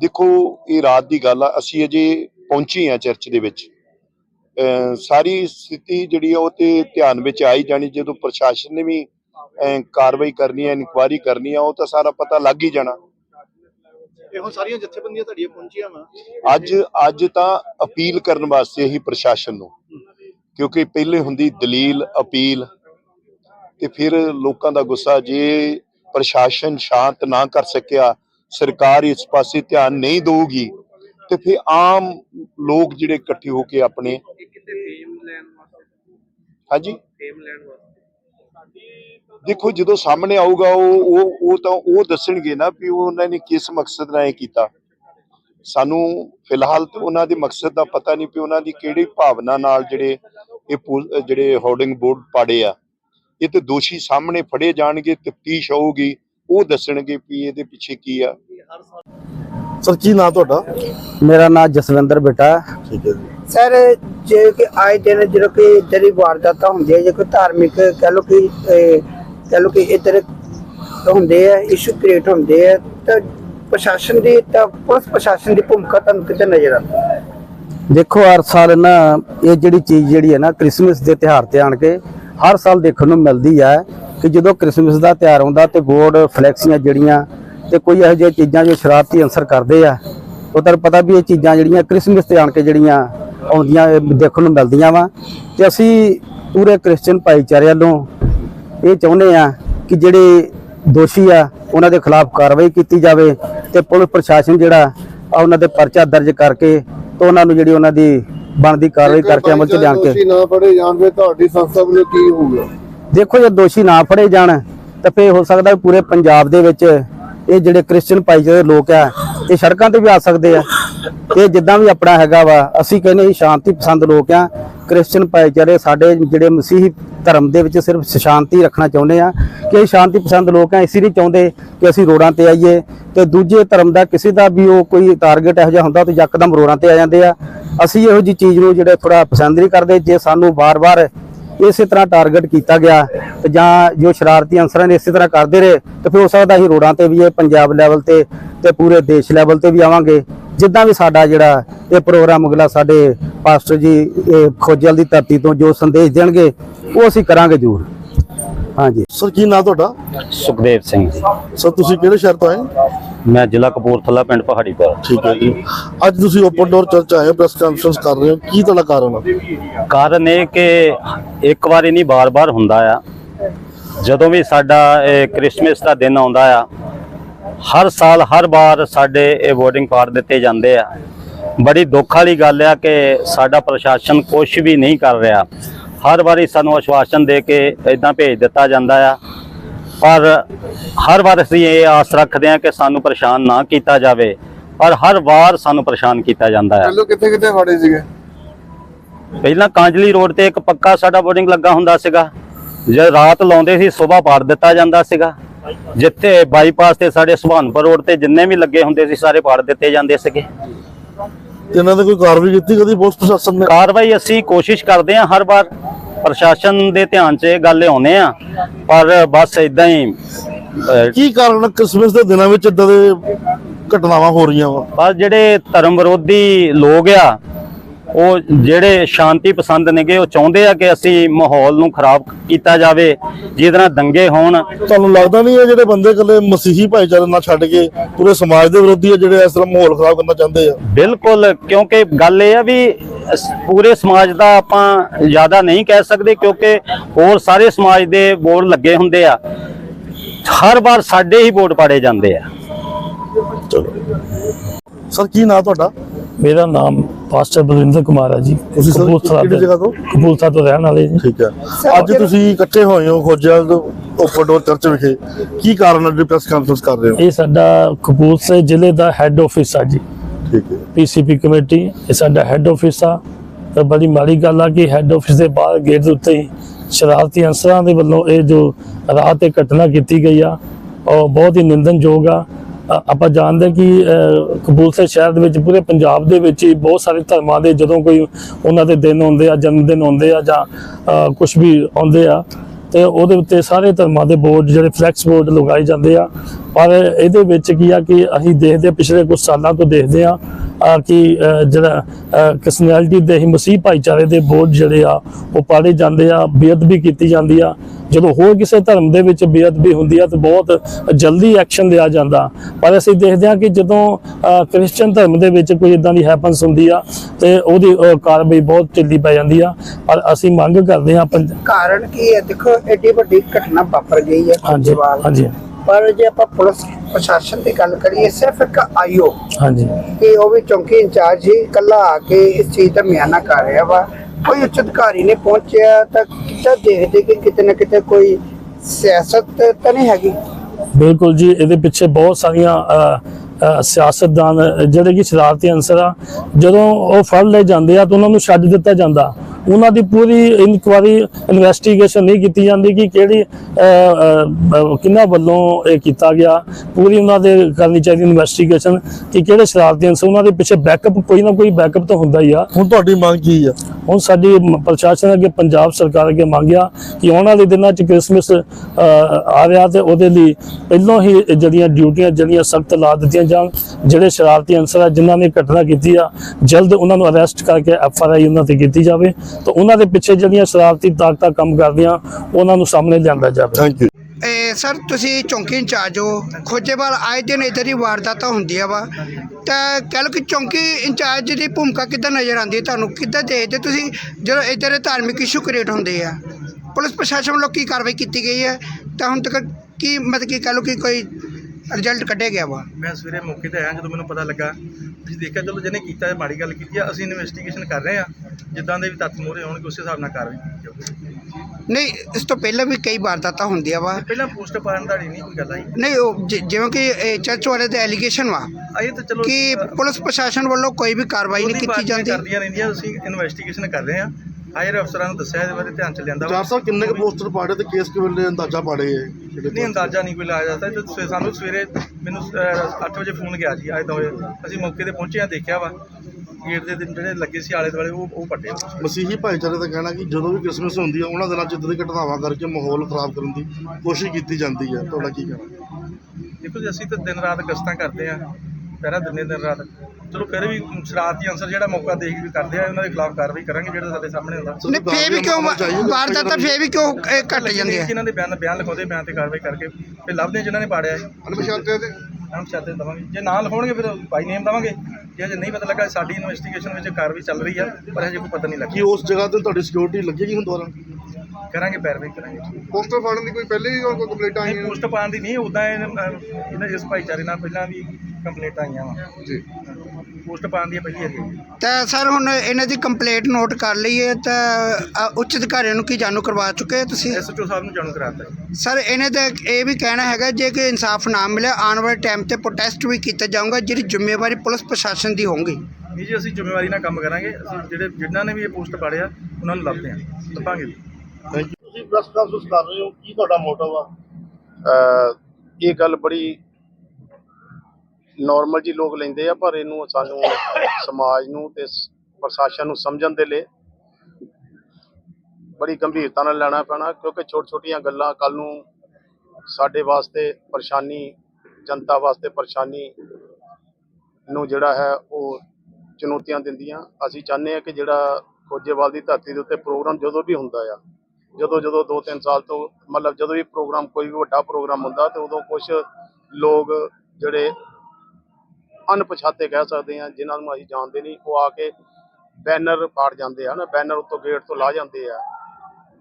ਦੇਖੋ ਇਹ ਰਾਤ ਦੀ ਗੱਲ ਆ ਅਸੀਂ ਅਜੇ ਪਹੁੰਚੇ ਆ ਚਰਚ ਦੇ ਵਿੱਚ। ਸਾਰੀ ਸਥਿਤੀ ਜਿਹੜੀ ਆ ਉਹ ਤੇ ਧਿਆਨ ਵਿੱਚ ਆਈ ਜਾਣੀ ਜਦੋਂ ਪ੍ਰਸ਼ਾਸਨ ਨੇ ਵੀ ਕਾਰਵਾਈ ਕਰਨੀ ਹੈ ਇਨਕੁਆਇਰੀ ਕਰਨੀ ਆ ਉਹ ਤਾਂ ਸਾਰਾ ਪਤਾ ਲੱਗ ਹੀ ਜਾਣਾ। ਇਹੋ ਸਾਰੀਆਂ ਜਥੇਬੰਦੀਆਂ ਤੁਹਾਡੀਆਂ ਪਹੁੰਚੀਆਂ ਵਾ। ਅੱਜ ਅੱਜ ਤਾਂ ਅਪੀਲ ਕਰਨ ਵਾਸਤੇ ਹੀ ਪ੍ਰਸ਼ਾਸਨ ਨੂੰ ਕਿਉਂਕਿ ਪਹਿਲੇ ਹੁੰਦੀ ਦਲੀਲ ਅਪੀਲ ਤੇ ਫਿਰ ਲੋਕਾਂ ਦਾ ਗੁੱਸਾ ਜੇ ਪ੍ਰਸ਼ਾਸਨ ਸ਼ਾਂਤ ਨਾ ਕਰ ਸਕਿਆ ਸਰਕਾਰ ਇਸ ਪਾਸੇ ਧਿਆਨ ਨਹੀਂ ਦੇਊਗੀ ਤੇ ਫਿਰ ਆਮ ਲੋਕ ਜਿਹੜੇ ਇਕੱਠੇ ਹੋ ਕੇ ਆਪਣੇ ਹਾਂਜੀ? ਫੇਮ ਲੈਣ ਵਾਸਤੇ। ਦੇਖੋ ਜਦੋਂ ਸਾਹਮਣੇ ਆਊਗਾ ਉਹ ਉਹ ਉਹ ਤਾਂ ਉਹ ਦੱਸਣਗੇ ਨਾ ਵੀ ਉਹਨਾਂ ਨੇ ਕਿਸ ਮਕਸਦ ਨਾਲ ਇਹ ਕੀਤਾ। ਸਾਨੂੰ ਫਿਲਹਾਲ ਤਾਂ ਉਹਨਾਂ ਦੇ ਮਕਸਦ ਦਾ ਪਤਾ ਨਹੀਂ ਵੀ ਉਹਨਾਂ ਦੀ ਕਿਹੜੀ ਭਾਵਨਾ ਨਾਲ ਜਿਹੜੇ ਇਹ ਜਿਹੜੇ ਹੋਰਡਿੰਗ ਬੋਰਡ ਪਾੜੇ ਆ। ਇਹ ਤੇ ਦੋਸ਼ੀ ਸਾਹਮਣੇ ਫੜੇ ਜਾਣਗੇ ਤਫਤੀਸ਼ ਹੋਊਗੀ ਉਹ ਦੱਸਣਗੇ ਵੀ ਇਹਦੇ ਪਿੱਛੇ ਕੀ ਆ। ਸਰ ਕੀ ਨਾਂ ਤੁਹਾਡਾ? ਮੇਰਾ ਨਾਮ ਜਸਵਿੰਦਰ ਬੇਟਾ ਹੈ। ਠੀਕ ਹੈ ਜੀ। ਸਰ, ਜੇ ਕਿ ਆਏ ਦਿਨ ਜਦੋਂ ਕਿ ਇੱਧਰ ਵਾਰਦਾਤਾਂ ਹੁੰਦੀਆਂ, ਜੇ ਕੋਈ ਧਾਰਮਿਕ ਕਹ ਲੋ ਕਿ ਕਹਿ ਲਓ ਕਿ ਇੱਧਰ ਹੁੰਦੇ ਆ ਇਸ਼ੂ ਕ੍ਰੀਏਟ ਹੁੰਦੇ ਆ, ਤਾਂ ਪ੍ਰਸ਼ਾਸਨ ਦੀ, ਤਾਂ ਪੁਲਿਸ ਪ੍ਰਸ਼ਾਸਨ ਦੀ ਭੂਮਿਕਾ ਤੁਹਾਨੂੰ ਕਿਤੇ ਨਜ਼ਰ ਆਉਂਦੀ? ਦੇਖੋ, ਹਰ ਸਾਲ ਨਾ ਇਹ ਜਿਹੜੀ ਚੀਜ਼ ਜਿਹੜੀ ਹੈ ਨਾ, ਕ੍ਰਿਸਮਸ ਦੇ ਤਿਉਹਾਰ ਤੇ ਆਣ ਕੇ ਹਰ ਸਾਲ ਦੇਖਣ ਨੂੰ ਮਿਲਦੀ ਹੈ ਕਿ ਜਦੋਂ ਕ੍ਰਿਸਮਸ ਦਾ ਤਿਉਹਾਰ ਆਉਂਦਾ ਤੇ ਬੋਰਡ, ਫਲੈਕਸੀਆਂ ਜਿਹੜੀਆਂ ਤੇ ਕੋਈ ਇਹੋ ਜਿਹੀਆਂ ਚੀਜ਼ਾਂ ਜੋ ਸ਼ਰਾਰਤੀ ਅਨਸਰ ਕਰਦੇ ਆ ਉਹ ਤੁਹਾਨੂੰ ਪਤਾ ਵੀ ਇਹ ਚੀਜ਼ਾਂ ਜਿਹੜੀਆਂ ਕ੍ਰਿਸਮਸ ਤੇ ਆਣ ਕੇ ਜਿਹੜੀਆਂ ਆਉਂਦੀਆਂ ਦੇਖਣ ਨੂੰ ਮਿਲਦੀਆਂ ਵਾ। ਤੇ ਅਸੀਂ ਪੂਰੇ ਕ੍ਰਿਸਚੀਅਨ ਭਾਈਚਾਰੇ ਵੱਲੋਂ ਇਹ ਚਾਹੁੰਦੇ ਆ ਕਿ ਜਿਹੜੇ ਦੋਸ਼ੀ ਆ ਉਹਨਾਂ ਦੇ ਖਿਲਾਫ ਕਾਰਵਾਈ ਕੀਤੀ ਜਾਵੇ ਤੇ ਪੁਲਿਸ ਪ੍ਰਸ਼ਾਸਨ ਜਿਹੜਾ ਆ ਉਹਨਾਂ ਦੇ ਪਰਚਾ ਦਰਜ ਕਰਕੇ ਤੇ ਉਹਨਾਂ ਨੂੰ ਜਿਹੜੀ ਉਹਨਾਂ ਦੀ ਬਣਦੀ ਕਾਰਵਾਈ ਕਰਕੇ ਅਮਲ ਚ ਲਿਆਣ ਕੇ ਨਾ ਫੜੇ ਜਾਣ ਫਿਰ ਤੁਹਾਡੀ ਸੰਸਥਾ ਵੱਲੋਂ ਕੀ ਹੋਊਗਾ? ਦੇਖੋ ਜੇ ਦੋਸ਼ੀ ਨਾ ਫੜੇ ਜਾਣ ਤਾਂ ਫੇਰ ਹੋ ਸਕਦਾ ਪੂਰੇ ਪੰਜਾਬ ਦੇ ਵਿੱਚ ਇਹ ਜਿਹੜੇ ਕ੍ਰਿਸਚੀਅਨ ਭਾਈਚਾਰੇ ਦੇ ਲੋਕ ਆ ਇਹ ਸੜਕਾਂ ਤੇ ਵੀ ਆ ਸਕਦੇ ਆ। ਤੇ ਜਿੱਦਾਂ ਵੀ ਆਪਣਾ ਹੈਗਾ ਵਾ, ਅਸੀਂ ਕਹਿੰਦੇ ਸ਼ਾਂਤੀ ਪਸੰਦ ਲੋਕ ਆ। ਕ੍ਰਿਸਚੀਅਨ ਭਾਈਚਾਰੇ ਸਾਡੇ ਜਿਹੜੇ ਮਸੀਹੀ ਧਰਮ ਦੇ ਵਿੱਚ ਸਿਰਫ ਸ਼ਾਂਤੀ ਰੱਖਣਾ ਚਾਹੁੰਦੇ ਆ ਕਿ ਇਹ ਸ਼ਾਂਤੀ ਪਸੰਦ ਲੋਕ ਆ ਇਸੇ ਲਈ ਚਾਹੁੰਦੇ ਕਿ ਅਸੀਂ ਰੋਡਾਂ ਤੇ ਆਈਏ। ਤੇ ਦੂਜੇ ਧਰਮ ਦਾ ਕਿਸੇ ਦਾ ਵੀ ਉਹ ਕੋਈ ਟਾਰਗੇਟ ਇਹੋ ਜਿਹਾ ਹੁੰਦਾ ਤੇ ਯਕਦਮ ਰੋਡਾਂ ਤੇ ਆ ਜਾਂਦੇ ਆ। ਅਸੀਂ ਇਹੋ ਜੀ ਚੀਜ਼ ਨੂੰ ਜਿਹੜੇ ਥੋੜਾ ਪਸੰਦ ਨਹੀਂ ਕਰਦੇ, ਜੇ ਸਾਨੂੰ ਵਾਰ-ਵਾਰ ਇਸੇ ਤਰ੍ਹਾਂ ਟਾਰਗੇਟ ਕੀਤਾ ਗਿਆ ਤੇ ਜਾਂ ਜੋ ਸ਼ਰਾਰਤੀ ਅਨਸਰਾਂ ਨੇ ਇਸੇ ਤਰ੍ਹਾਂ ਕਰਦੇ ਰਹੇ, ਤੇ ਫਿਰ ਹੋ ਸਕਦਾ ਅਸੀਂ ਰੋਡਾਂ ਤੇ ਵੀ ਇਹ ਪੰਜਾਬ ਲੈਵਲ ਤੇ ਤੇ ਪੂਰੇ ਦੇਸ਼ ਲੈਵਲ ਤੇ ਵੀ ਆਵਾਂਗੇ। ਜਿੱਦਾਂ ਵੀ ਸਾਡਾ ਜਿਹੜਾ ਇਹ ਪ੍ਰੋਗਰਾਮ ਅਗਲਾ ਸਾਡੇ ਪਾਸਟਰ ਜੀ, ਇਹ ਖੋਜਲ ਦੀ ਧਰਤੀ ਤੋਂ ਜੋ ਸੰਦੇਸ਼ ਦੇਣਗੇ, ਉਹ ਅਸੀਂ ਕਰਾਂਗੇ ਜ਼ਰੂਰ। ਹਾਂਜੀ। ਸਰ ਕੀ ਨਾਂ ਤੁਹਾਡਾ? ਸੁਖਦੇਵ ਸਿੰਘ ਜੀ। ਸਰ ਤੁਸੀਂ ਕਿਹੜੇ ਸ਼ਹਿਰ ਤੋਂ ਆਏ? ਮੈਂ ਜ਼ਿਲ੍ਹਾ ਕਪੂਰਥਲਾ ਪਿੰਡ ਪਹਾੜੀਪੁਰ। ਠੀਕ ਹੈ ਜੀ। ਅੱਜ ਤੁਸੀਂ ਓਪਨ ਡੋਰ ਚਰਚ ਆਏ ਹੋ ਪ੍ਰੈਸ ਕਾਨਫਰੰਸ ਕਰ ਰਹੇ ਹੋ। ਕੀ ਤੁਹਾਡਾ ਕਾਰਨ ਹੈ ਕਾਰਨ ਇਹ ਕਿ ਇੱਕ ਵਾਰੀ ਨਹੀਂ ਬਾਰ-ਬਾਰ ਹੁੰਦਾ ਆ। ਜਦੋਂ ਵੀ ਸਾਡਾ ਇਹ ਕ੍ਰਿਸਮਸ ਦਾ ਦਿਨ ਆਉਂਦਾ ਆ ਹਰ ਸਾਲ ਹਰ ਵਾਰ ਸਾਡੇ ਇਹ VOTING ਕਾਰਡ ਦਿੱਤੇ ਜਾਂਦੇ ਆ। ਬੜੀ ਦੁੱਖ ਵਾਲੀ ਗੱਲ ਆ ਕਿ ਸਾਡਾ ਪ੍ਰਸ਼ਾਸਨ ਕੁਝ ਵੀ ਨਹੀਂ ਕਰ ਰਿਹਾ। ਹਰ ਵਾਰੀ ਸਾਨੂੰ ਆਸ਼ਵਾਸਨ ਦੇ ਕੇ ਇਦਾਂ ਭੇਜ ਦਿੱਤਾ ਜਾਂਦਾ ਆ। ਪਰ ਹਰ ਵਾਰ ਅਸੀਂ ਇਹ ਆਸ ਰੱਖਦੇ ਹਾਂ ਕਿ ਸਾਨੂੰ ਪਰੇਸ਼ਾਨ ਨਾ ਕੀਤਾ ਜਾਵੇ। ਪਰ ਹਰ ਵਾਰ ਸਾਨੂੰ ਪਰੇਸ਼ਾਨ ਕੀਤਾ ਜਾਂਦਾ ਹੈ ਪਹਿਲਾਂ ਕਿੱਥੇ ਕਿੱਥੇ ਫੜੇ ਸੀਗੇ? ਪਹਿਲਾਂ ਕਾਂਜਲੀ ਰੋਡ ਤੇ ਇੱਕ ਪੱਕਾ ਸਾਡਾ ਬੋਰਡਿੰਗ ਲੱਗਾ ਹੁੰਦਾ ਸੀਗਾ। ਜੇ ਰਾਤ ਲਾਉਂਦੇ ਸੀ ਸਵੇਰ ਪਾੜ ਦਿੱਤਾ ਜਾਂਦਾ ਸੀਗਾ। ਜਿੱਥੇ ਬਾਈਪਾਸ ਤੇ ਸਾਡੇ ਸੁਭਾਨਪੁਰ ਰੋਡ ਤੇ ਜਿੰਨੇ ਵੀ ਲੱਗੇ ਹੁੰਦੇ ਸੀ ਸਾਰੇ ਪਾੜ ਦਿੱਤੇ ਜਾਂਦੇ ਸੀਗੇ। ਇਹਨਾਂ ਤੇ ਕੋਈ ਕਾਰਵਾਈ ਕੀਤੀ ਕਦੀ ਪੁਲਿਸ ਪ੍ਰਸ਼ਾਸਨ ਨੇ? ਕਾਰਵਾਈ ਅਸੀਂ ਕੋਸ਼ਿਸ਼ ਕਰਦੇ ਹਾਂ ਹਰ ਵਾਰ ਪ੍ਰਸ਼ਾਸਨ ਦੇ ਧਿਆਨ 'ਚ ਇਹ ਗੱਲ ਲਿਆਉਂਦੇ ਆ ਪਰ ਬਸ ਇਦਾਂ ਹੀ ਕੀ ਕਾਰਨ ਕ੍ਰਿਸਮਸ ਦੇ ਦਿਨਾਂ ਵਿੱਚ ਇਦਾਂ ਦੇ ਘਟਨਾਵਾਂ ਹੋ ਰਹੀਆਂ ਵਾ? ਬਸ ਜਿਹੜੇ ਧਰਮ ਵਿਰੋਧੀ ਲੋਕ ਆ ਉਹ ਜਿਹੜੇ ਸ਼ਾਂਤੀ ਪਸੰਦ ਨੇਗੇ ਉਹ ਚਾਹੁੰਦੇ ਆ ਕਿ ਅਸੀਂ ਮਾਹੌਲ ਨੂੰ ਖਰਾਬ ਕੀਤਾ ਜਾਵੇ ਜਿਹਦੇ ਨਾਲ ਦੰਗੇ ਹੋਣ। ਤੁਹਾਨੂੰ ਲੱਗਦਾ ਨਹੀਂ ਇਹ ਜਿਹੜੇ ਬੰਦੇ ਇਕੱਲੇ ਮਸੀਹੀ ਭਾਈਚਾਰੇ ਨਾਲ ਛੱਡ ਕੇ ਪੂਰੇ ਸਮਾਜ ਦੇ ਵਿਰੋਧੀ ਆ ਜਿਹੜੇ ਇਸ ਤਰ੍ਹਾਂ ਮਾਹੌਲ ਖਰਾਬ ਕਰਨਾ ਚਾਹੁੰਦੇ ਆ? ਬਿਲਕੁਲ ਕਿਉਂਕਿ ਗੱਲ ਇਹ ਆ ਵੀ ਪੂਰੇ ਸਮਾਜ ਦਾ ਆਪਾਂ ਜ਼ਿਆਦਾ ਨਹੀਂ ਕਹਿ ਸਕਦੇ ਕਿਉਂਕਿ ਹੋਰ ਸਾਰੇ ਸਮਾਜ ਦੇ ਬੋਰਡ ਲੱਗੇ ਹੁੰਦੇ ਆ। ਹਰ ਵਾਰ ਸਾਡੇ ਹੀ ਵੋਟ ਪਾੜੇ ਜਾਂਦੇ ਆ। ਚਲੋ। ਸਰ ਕੀ ਨਾਂ ਤੁਹਾਡਾ? ਮੇਰਾ ਨਾਮ ਪਾਸਟਰ ਬਲਵਿੰਦਰ ਕੁਮਾਰ ਹੈ ਜੀ। ਤੁਸੀਂ ਸਰ ਕਪੂਰਥਲਾ ਕਿਹੜੀ ਜਗ੍ਹਾ ਤੋਂ? ਕਪੂਰਥਲਾ ਤੋਂ ਰਹਿਣ ਵਾਲੇ ਜੀ। ਠੀਕ ਹੈ। ਅੱਜ ਤੁਸੀਂ ਇਕੱਠੇ ਹੋਏ ਹੋ ਖੋਜਿਆ ਓਪਨ ਡੋਰ ਚਰਚ ਵਿਖੇ। ਕੀ ਕਾਰਨ ਹੈ ਜਿਹੜੀ ਪ੍ਰੈਸ ਕਾਨਫਰੰਸ ਕਰ ਰਹੇ ਹੋ? ਇਹ ਸਾਡਾ ਕਪੂਰਥਲੇ ਜ਼ਿਲ੍ਹੇ ਦਾ ਹੈੱਡ ਆਫਿਸ ਆ ਜੀ। ਠੀਕ ਹੈ। ਪੀਸੀਪੀ ਕਮੇਟੀ ਇਹ ਸਾਡਾ ਹੈੱਡ ਆਫਿਸ ਆ। ਤਾਂ ਬੜੀ ਮਾੜੀ ਗੱਲ ਆ ਕਿ ਹੈੱਡ ਆਫਿਸ ਦੇ ਬਾਹਰ ਗੇਟ ਦੇ ਉੱਤੇ ਹੀ ਸ਼ਰਾਰਤੀ ਅਨਸਰਾਂ ਦੇ ਵੱਲੋਂ ਇਹ ਜੋ ਰਾਤ ਤੇ ਘਟਨਾ ਕੀਤੀ ਗਈ ਆ ਉਹ ਬਹੁਤ ਹੀ ਨਿੰਦਨਯੋਗ ਆ। ਆਪਾਂ ਜਾਣਦੇ ਕਿ ਅ, ਕਪੂਰਥਲੇ ਸ਼ਹਿਰ ਦੇ ਵਿੱਚ ਪੂਰੇ ਪੰਜਾਬ ਦੇ ਵਿੱਚ ਹੀ ਬਹੁਤ ਸਾਰੇ ਧਰਮਾਂ ਦੇ ਜਦੋਂ ਕੋਈ ਉਹਨਾਂ ਦੇ ਦਿਨ ਹੁੰਦੇ ਆ ਜਨਮ ਦਿਨ ਹੁੰਦੇ ਆ ਜਾਂ ਕੁਝ ਵੀ ਆਉਂਦੇ ਆ ਤੇ ਉਹਦੇ ਉੱਤੇ ਸਾਰੇ ਧਰਮਾਂ ਦੇ ਬੋਰਡ ਜਿਹੜੇ ਫਲੈਕਸ ਬੋਰਡ ਲਗਾਏ ਜਾਂਦੇ ਆ ਪਰ ਇਹਦੇ ਵਿੱਚ ਕੀ ਆ ਕਿ ਅਸੀਂ ਦੇਖਦੇ ਪਿਛਲੇ ਕੁਝ ਸਾਲਾਂ ਤੋਂ ਦੇਖਦੇ ਆ ਆ ਕਿ ਜਿਹੜਾ ਕ੍ਰਿਸਚੀਅਨਿਟੀ ਦੇ ਹੀ ਮਸੀਹ ਭਾਈਚਾਰੇ ਦੇ ਬੋਰਡ ਜਿਹੜੇ ਆ ਉਹ ਪਾੜੇ ਜਾਂਦੇ ਆ ਬੇਅਦਬੀ ਕੀਤੀ ਜਾਂਦੀ ਆ। ਜਦੋਂ ਹੋਰ ਕਿਸੇ ਧਰਮ ਦੇ ਵਿੱਚ ਬੇਅਦਬੀ ਹੁੰਦੀ ਆ ਤਾਂ ਬਹੁਤ ਜਲਦੀ ਐਕਸ਼ਨ ਲਿਆ ਜਾਂਦਾ। ਪਰ ਅਸੀਂ ਦੇਖਦੇ ਹਾਂ ਕਿ ਜਦੋਂ ਕ੍ਰਿਸਚੀਅਨ ਧਰਮ ਦੇ ਵਿੱਚ ਕੋਈ ਇਦਾਂ ਦੀ ਹੈਪਨਸ ਹੁੰਦੀ ਆ ਤੇ ਉਹਦੀ ਕਾਰਵਾਈ ਬਹੁਤ ਢਿੱਲੀ ਪੈ ਜਾਂਦੀ ਆ। ਪਰ ਅਸੀਂ ਮੰਗ ਕਰਦੇ ਪੰਜ ਕਾਰਨ ਕੀ ਹੈ? ਦੇਖੋ ਐਡੀ ਵੱਡੀ ਘਟਨਾ ਵਾਪਰ ਗਈ ਹੈ ਹਾਂਜੀ। ਹਾਂਜੀ। ਪਰ ਜੇ ਆਪਾਂ ਪੁਲਿਸ ਪ੍ਰਸ਼ਾਸਨ ਦੀ ਗੱਲ ਕਰੀਏ ਸਿਰਫ ਇੱਕ ਆਈਓ ਹਾਂਜੀ। ਕਿ ਉਹ ਵੀ ਚੌਂਕੀ ਇੰਚਾਰਜ ਹੀ ਇਕੱਲਾ ਆ ਕੇ ਇਸ ਚੀਜ਼ ਦਾ ਮਿਆਨਾ ਕਰ ਰਿਹਾ ਵਾ। ਕੋਈ ਉੱਚ ਅਧਿਕਾਰੀ ਨੇ ਪਹੁੰਚਿਆ ਤਾਂ ਕਿਤਾ ਦੇਖਦੇ ਕਿ ਕਿਤੇ ਨਾ ਕਿਤੇ ਕੋਈ ਸਿਆਸਤ ਤਾਂ ਨਹੀਂ ਹੈਗੀ? ਬਿਲਕੁਲ ਜੀ ਇਹਦੇ ਪਿੱਛੇ ਬਹੁਤ ਸਾਰੀਆਂ ਸਿਆਸਤਦਾਨ ਜਿਹੜੇ ਕਿ ਸ਼ਰਾਰਤੀ ਅਨਸਰ ਆ ਜਦੋਂ ਉਹ ਫੜ ਲਏ ਜਾਂਦੇ ਆ ਤਾਂ ਉਹਨਾਂ ਨੂੰ ਛੱਡ ਦਿੱਤਾ ਜਾਂਦਾ। ਉਹਨਾਂ ਦੀ ਪੂਰੀ ਇਨਕੁਆਰੀ ਇਨਵੈਸਟੀਗੇਸ਼ਨ ਨਹੀਂ ਕੀਤੀ ਜਾਂਦੀ ਕਿ ਕਿਹੜੀ ਕਿਹਨਾਂ ਵੱਲੋਂ ਇਹ ਕੀਤਾ ਗਿਆ। ਪੂਰੀ ਉਹਨਾਂ ਦੇ ਕਰਨੀ ਚਾਹੀਦੀ ਇਨਵੈਸਟੀਗੇਸ਼ਨ ਕਿ ਕਿਹੜੇ ਸ਼ਰਾਰਤੀ ਅਨਸਰ ਉਹਨਾਂ ਦੇ ਪਿੱਛੇ ਬੈਕਅਪ ਕੋਈ ਨਾ ਕੋਈ ਬੈਕਅਪ ਤਾਂ ਹੁੰਦਾ ਹੀ ਆ। ਹੁਣ ਤੁਹਾਡੀ ਮੰਗ ਕੀ ਆ? ਹੁਣ ਸਾਡੀ ਪ੍ਰਸ਼ਾਸਨ ਅੱਗੇ ਪੰਜਾਬ ਸਰਕਾਰ ਅੱਗੇ ਮੰਗਿਆ ਕਿ ਆਉਣ ਵਾਲੇ ਦਿਨਾਂ 'ਚ ਕ੍ਰਿਸਮਸ ਆ ਰਿਹਾ ਤੇ ਉਹਦੇ ਲਈ ਪਹਿਲਾਂ ਹੀ ਜਿਹੜੀਆਂ ਡਿਊਟੀਆਂ ਜਿਹੜੀਆਂ ਸਖਤ ਲਾ ਦਿੱਤੀਆਂ ਜਾਣ ਜਿਹੜੇ ਸ਼ਰਾਰਤੀ ਅਨਸਰ ਆ ਜਿਨ੍ਹਾਂ ਨੇ ਘਟਨਾ ਕੀਤੀ ਆ ਜਲਦ ਉਹਨਾਂ ਨੂੰ ਅਰੈਸਟ ਕਰਕੇ ਐਫ ਆਰ ਆਈ ਉਹਨਾਂ ਤੇ ਕੀਤੀ ਜਾਵੇ। ਤੇ ਉਹਨਾਂ ਦੇ ਪਿੱਛੇ ਜਿਹੜੀਆਂ ਸ਼ਰਾਰਤੀ ਤਾਕਤਾਂ ਕੰਮ ਕਰਦੀਆਂ ਉਹਨਾਂ ਨੂੰ ਸਾਹਮਣੇ ਲਿਆਂਦਾ ਜਾਵੇ। ਥੈਂਕ ਯੂ ਇਹ ਸਰ ਤੁਸੀਂ ਚੌਂਕੀ ਇੰਚਾਰਜ ਹੋ। ਖੋਜੇਵਾਲ ਆਏ ਦਿਨ ਇੱਧਰ ਹੀ ਵਾਰਦਾਤਾਂ ਹੁੰਦੀਆਂ ਵਾ। ਤਾਂ ਕਹਿ ਲਓ ਕਿ ਚੌਂਕੀ ਇੰਚਾਰਜ ਦੀ ਭੂਮਿਕਾ ਕਿੱਦਾਂ ਨਜ਼ਰ ਆਉਂਦੀ ਹੈ ਤੁਹਾਨੂੰ? ਕਿੱਦਾਂ ਦੇਖਦੇ ਤੁਸੀਂ ਜਦੋਂ ਇੱਧਰ ਧਾਰਮਿਕ ਇਸ਼ੂ ਕ੍ਰੀਏਟ ਹੁੰਦੇ ਆ? ਪੁਲਿਸ ਪ੍ਰਸ਼ਾਸਨ ਵੱਲੋਂ ਕੀ ਕਾਰਵਾਈ ਕੀਤੀ ਗਈ ਹੈ? ਤਾਂ ਹੁਣ ਤੱਕ ਕੀ ਮਤਲਬ ਕਿ ਕਹਿ ਲਓ ਕਿ ਕੋਈ ਰਿਜ਼ਲਟ ਕੱਢਿਆ ਗਿਆ ਵਾ। ਮੈਂ ਸਵੇਰੇ ਮੌਕੇ ਤੇ ਆਇਆ ਜਦੋਂ ਮੈਨੂੰ ਪਤਾ ਲੱਗਾ। ਅਸੀਂ ਦੇਖਿਆ ਚਲੋ ਜਿਹਨੇ ਕੀਤਾ ਇਹ ਮਾੜੀ ਗੱਲ ਕੀਤੀ ਆ ਅਸੀਂ ਇਨਵੈਸਟੀਗੇਸ਼ਨ ਕਰ ਰਹੇ ਆ। ਜਿੱਦਾਂ ਦੇ ਵੀ ਤੱਥ ਮੋਰੇ ਆਉਣਗੇ ਉਸੇ ਹਿਸਾਬ ਨਾਲ ਕਾਰਵਾਈ ਕੀਤੀ ਜਾਊਗੀ। ਨਹੀਂ ਇਸ ਤੋਂ ਪਹਿਲਾਂ ਵੀ ਕਈ ਵਾਰਦਾਤਾਂ ਹੁੰਦੀਆਂ ਵਾ। ਪਹਿਲਾਂ ਪੋਸਟ ਪਾਉਣ ਦਾ ਨਹੀਂ ਕੋਈ ਗੱਲ ਆਈ। ਨਹੀਂ ਉਹ ਜਿ- ਜਿਵੇਂ ਕਿ ਇਹ ਚਰਚ ਵਾਲੇ ਦੇ ਐਲੀਗੇਸ਼ਨ ਵਾ ਆਏ ਤਾਂ ਚਲੋ ਕਿ ਪੁਲਿਸ ਪ੍ਰਸ਼ਾਸਨ ਵੱਲੋਂ ਕੋਈ ਵੀ ਕਾਰਵਾਈ ਨਹੀਂ ਉਹਦੀ ਕੀਤੀ ਪਾਰਟੀਆਂ ਜਾਂਦੀ। ਕਰਦੀਆਂ ਰਹਿੰਦੀਆਂ ਅਸੀਂ ਇਨਵੈਸਟੀਗੇਸ਼ਨ ਕਰ ਰਹੇ ਆ। ਹਾਇਰ ਅਫਸਰਾਂ ਨੂੰ ਦੱਸਿਆ ਇਹਦੇ ਬਾਰੇ ਧਿਆਨ ਚ ਲਿਆਂਦਾ ਵਾ। ਚਾਰ ਸਾਹਿਬ ਕਿੰਨੇ ਕੁ ਪੋਸਟਰ ਪਾੜੇ ਤੇ ਕੇਸ ਕਿਵੇਂ ਦੇ ਅੰਦਾਜ਼ਾ ਪਾੜੇ ਹੈ ਨਹੀਂ ਅੰਦਾਜ਼ਾ ਨਹੀਂ ਕੋਈ ਲਾਇਆ ਜਾਂਦਾ ਤੇ ਸਵੇ- ਸਾਨੂੰ ਸਵੇਰੇ ਮੈਨੂੰ 8 ਵਜੇ ਫੋਨ ਗਿਆ ਜੀ ਅੱਜ ਤਾਂ ਹੋਏ ਅਸੀਂ ਮੌਕੇ ਤੇ ਪਹੁੰਚੇ ਆ ਦੇਖਿਆ ਵਾ। ਗੇਟ ਦੇ ਦਿਨ ਜਿਹੜੇ ਲੱਗੇ ਸੀ ਆਲੇ ਦੁਆਲੇ ਉਹ ਉਹ ਪੱਟੇ ਹੋਏ। ਸੀ। ਮਸੀਹੀ ਭਾਈਚਾਰੇ ਦਾ ਕਹਿਣਾ ਕਿ ਜਦੋਂ ਵੀ ਕ੍ਰਿਸਮਸ ਹੁੰਦੀ ਹੈ ਉਹਨਾਂ ਦਿਨਾਂ 'ਚ ਇੱਦਾਂ ਦੀ ਘਟਨਾਵਾਂ ਕਰਕੇ ਮਾਹੌਲ ਖਰਾਬ ਕਰਨ ਦੀ ਕੋਸ਼ਿਸ਼ ਕੀਤੀ ਜਾਂਦੀ ਹੈ ਤੁਹਾਡਾ ਕੀ ਕਹਿਣਾ? ਦੇਖੋ ਜੀ ਅਸੀਂ ਤਾਂ ਦਿਨ ਰਾਤ ਗਸ਼ਤਾਂ ਕਰਦੇ ਆ ਪਹਿਰਾ ਦਿਨੇ ਦਿਨ ਰਾਤ। ਚਲੋ ਫਿਰ ਵੀ ਸ਼ਰਾਰਤੀ ਅਨਸਰ ਜਿਹੜਾ ਮੌਕਾ ਦੇਖ ਕੇ ਕਰਦੇ ਆ ਉਹਨਾਂ ਦੇ ਖਿਲਾਫ ਕਾਰਵਾਈ ਕਰਾਂਗੇ ਜਿਹੜਾ ਸਾਡੇ ਸਾਹਮਣੇ ਹੁੰਦਾ। ਨਹੀਂ ਫੇਰ ਵੀ ਕਿਉਂ ਵਾਰਦਾਤਾਂ ਫੇਰ ਵੀ ਕਿਉਂ ਇਹ ਘਟ ਜਾਂਦੇ ਆ? ਜਿਨ੍ਹਾਂ ਦੇ ਬਿਆਨ ਬਿਆਨ ਲਿਖਾਉਂਦੇ ਬਿਆਨ ਤੇ ਕਾਰਵਾਈ ਕਰਕੇ ਫਿਰ ਲੱਭਦੇ ਜਿਨ੍ਹਾਂ ਨੇ ਪਾੜਿਆ ਅਨਪਛਾਤੇ ਦੇ ਨਾਮ ਸ਼ਾਦੇ ਦਵਾਂਗੇ। ਜੇ ਨਾ ਲਿਖਾਉਣਗੇ ਫਿਰ ਬਾਈ ਨੇਮ ਦਵਾਂਗੇ। ਜੇ ਅਜੇ ਨਹੀਂ ਪਤਾ ਲੱਗਾ ਸਾਡੀ ਇਨਵੈਸਟੀਗੇਸ਼ਨ ਵਿੱਚ ਕਾਰਵਾਈ ਚੱਲ ਰਹੀ ਆ ਪਰ ਹਜੇ ਕੋਈ ਪਤਾ ਨਹੀਂ ਕੀ ਲੱਗੀ ਉਸ ਜਗ੍ਹਾ ਤੇ ਤੁਹਾਡੀ ਸਿਕਿਉਰਿਟੀ ਲੱਗੇਗੀ ਹੁਣ ਦੁਬਾਰਾ? ਕਰਾਂਗੇ ਪੈਰਵਾਈ ਕਰਾਂਗੇ। ਪੋਸਟਰ ਫਾੜਨ ਦੀ ਕੋਈ ਪਹਿਲੇ ਵੀ ਕੋਈ ਕੰਪਲੀਟ ਆਈ ਨਹੀਂ ਪੋਸਟ ਪਾਉਣ ਦੀ ਨਹੀਂ ਉਦਾਂ ਇਹਨਾਂ ਇਸ ਭਾਈਚਾਰੇ ਨਾਲ ਪਹਿਲਾਂ ਵੀ ਕੰਪਲੇਂਟ ਆਈਆਂ ਵਾ। ਜੀ। ਪੋਸਟ ਪਾਉਣ ਦੀ ਪਹਿਲੀ ਵਾਰੀ ਹੈ ਤਾਂ ਸਰ ਹੁਣ ਇਹਨਾਂ ਦੀ ਕੰਪਲੇਂਟ ਨੋਟ ਕਰ ਲਈ ਹੈ ਤਾਂ ਅ, ਉੱਚ ਅਧਿਕਾਰੀਆਂ ਨੂੰ ਕੀ ਜਾਣੂ ਕਰਵਾ ਚੁੱਕੇ ਹੋ ਤੁਸੀਂ? ਐਸਐਚਓ ਸਾਹਿਬ ਨੂੰ ਜਾਣੂ ਕਰਾਤਾ ਜੀ। ਸਰ ਇਹਨੇ ਦਾ ਇਹ ਵੀ ਕਹਿਣਾ ਹੈਗਾ ਜੇ ਕਿ ਇਨਸਾਫ ਨਾ ਮਿਲੇ ਆਉਣ ਵਾਲੇ ਟਾਈਮ ਤੇ ਪ੍ਰੋਟੈਸਟ ਵੀ ਕੀਤਾ ਜਾਊਗਾ ਜਿਹੜੀ ਜ਼ਿੰਮੇਵਾਰੀ ਪੁਲਿਸ ਪ੍ਰਸ਼ਾਸਨ ਦੀ ਹੋਊਗੀ। ਨਹੀਂ ਜੀ ਅਸੀਂ ਜ਼ਿੰਮੇਵਾਰੀ ਨਾਲ ਕੰਮ ਕਰਾਂਗੇ। ਅਸੀਂ ਜਿਹੜੇ ਜਿਨ੍ਹਾਂ ਨੇ ਵੀ ਇਹ ਪੋਸਟ ਪਾੜਿਆ ਉਹਨਾਂ ਨੂੰ ਲੱਭਦੇ ਆਂ। ਲੱਭਾਂਗੇ ਵੀ ਤੁਸੀਂ ਪ੍ਰੈਸ ਕਾਨਫਰੰਸ ਕਰ ਰਹੇ ਹੋ ਕੀ ਤੁਹਾਡਾ ਮੋਟਿਵ ਆ? ਅਹ ਇਹ ਗੱਲ ਬੜੀ ਨਾਰਮਲ ਜੀ ਲੋਕ ਲੈਂਦੇ ਆ, ਪਰ ਇਹਨੂੰ ਸਾਨੂੰ ਸਮਾਜ ਨੂੰ ਤੇ ਪ੍ਰਸ਼ਾਸਨ ਨੂੰ ਸਮਝਣ ਦੇ ਲਈ ਬੜੀ ਗੰਭੀਰਤਾ ਨਾਲ ਲੈਣਾ ਪੈਣਾ, ਕਿਉਂਕਿ ਛੋਟ ਛੋਟੀਆਂ ਗੱਲਾਂ ਕੱਲ ਨੂੰ ਸਾਡੇ ਵਾਸਤੇ ਪਰੇਸ਼ਾਨੀ, ਜਨਤਾ ਵਾਸਤੇ ਪਰੇਸ਼ਾਨੀ ਨੂੰ ਜਿਹੜਾ ਹੈ ਉਹ ਚੁਣੌਤੀਆਂ ਦਿੰਦੀਆਂ। ਅਸੀਂ ਚਾਹੁੰਦੇ ਹਾਂ ਕਿ ਜਿਹੜਾ ਖੋਜੇਵਾਲ ਦੀ ਧਰਤੀ ਦੇ ਉੱਤੇ ਪ੍ਰੋਗਰਾਮ ਜਦੋਂ ਵੀ ਹੁੰਦਾ ਆ, ਜਦੋਂ ਜਦੋਂ 2-3 ਸਾਲ ਤੋਂ ਮਤਲਬ ਜਦੋਂ ਵੀ ਪ੍ਰੋਗਰਾਮ, ਕੋਈ ਵੀ ਵੱਡਾ ਪ੍ਰੋਗਰਾਮ ਹੁੰਦਾ ਤੇ ਉਦੋਂ ਕੁਝ ਲੋਕ ਜਿਹੜੇ ਅਣਪਛਾਤੇ ਕਹਿ ਸਕਦੇ ਆ ਜਿਨ੍ਹਾਂ ਨੂੰ ਅਸੀਂ ਜਾਣਦੇ ਨਹੀਂ, ਉਹ ਆ ਕੇ ਬੈਨਰ ਪਾੜ ਜਾਂਦੇ ਆ ਨਾ, ਬੈਨਰ ਉੱਤੋਂ ਗੇਟ ਤੋਂ ਲਾ ਜਾਂਦੇ ਆ।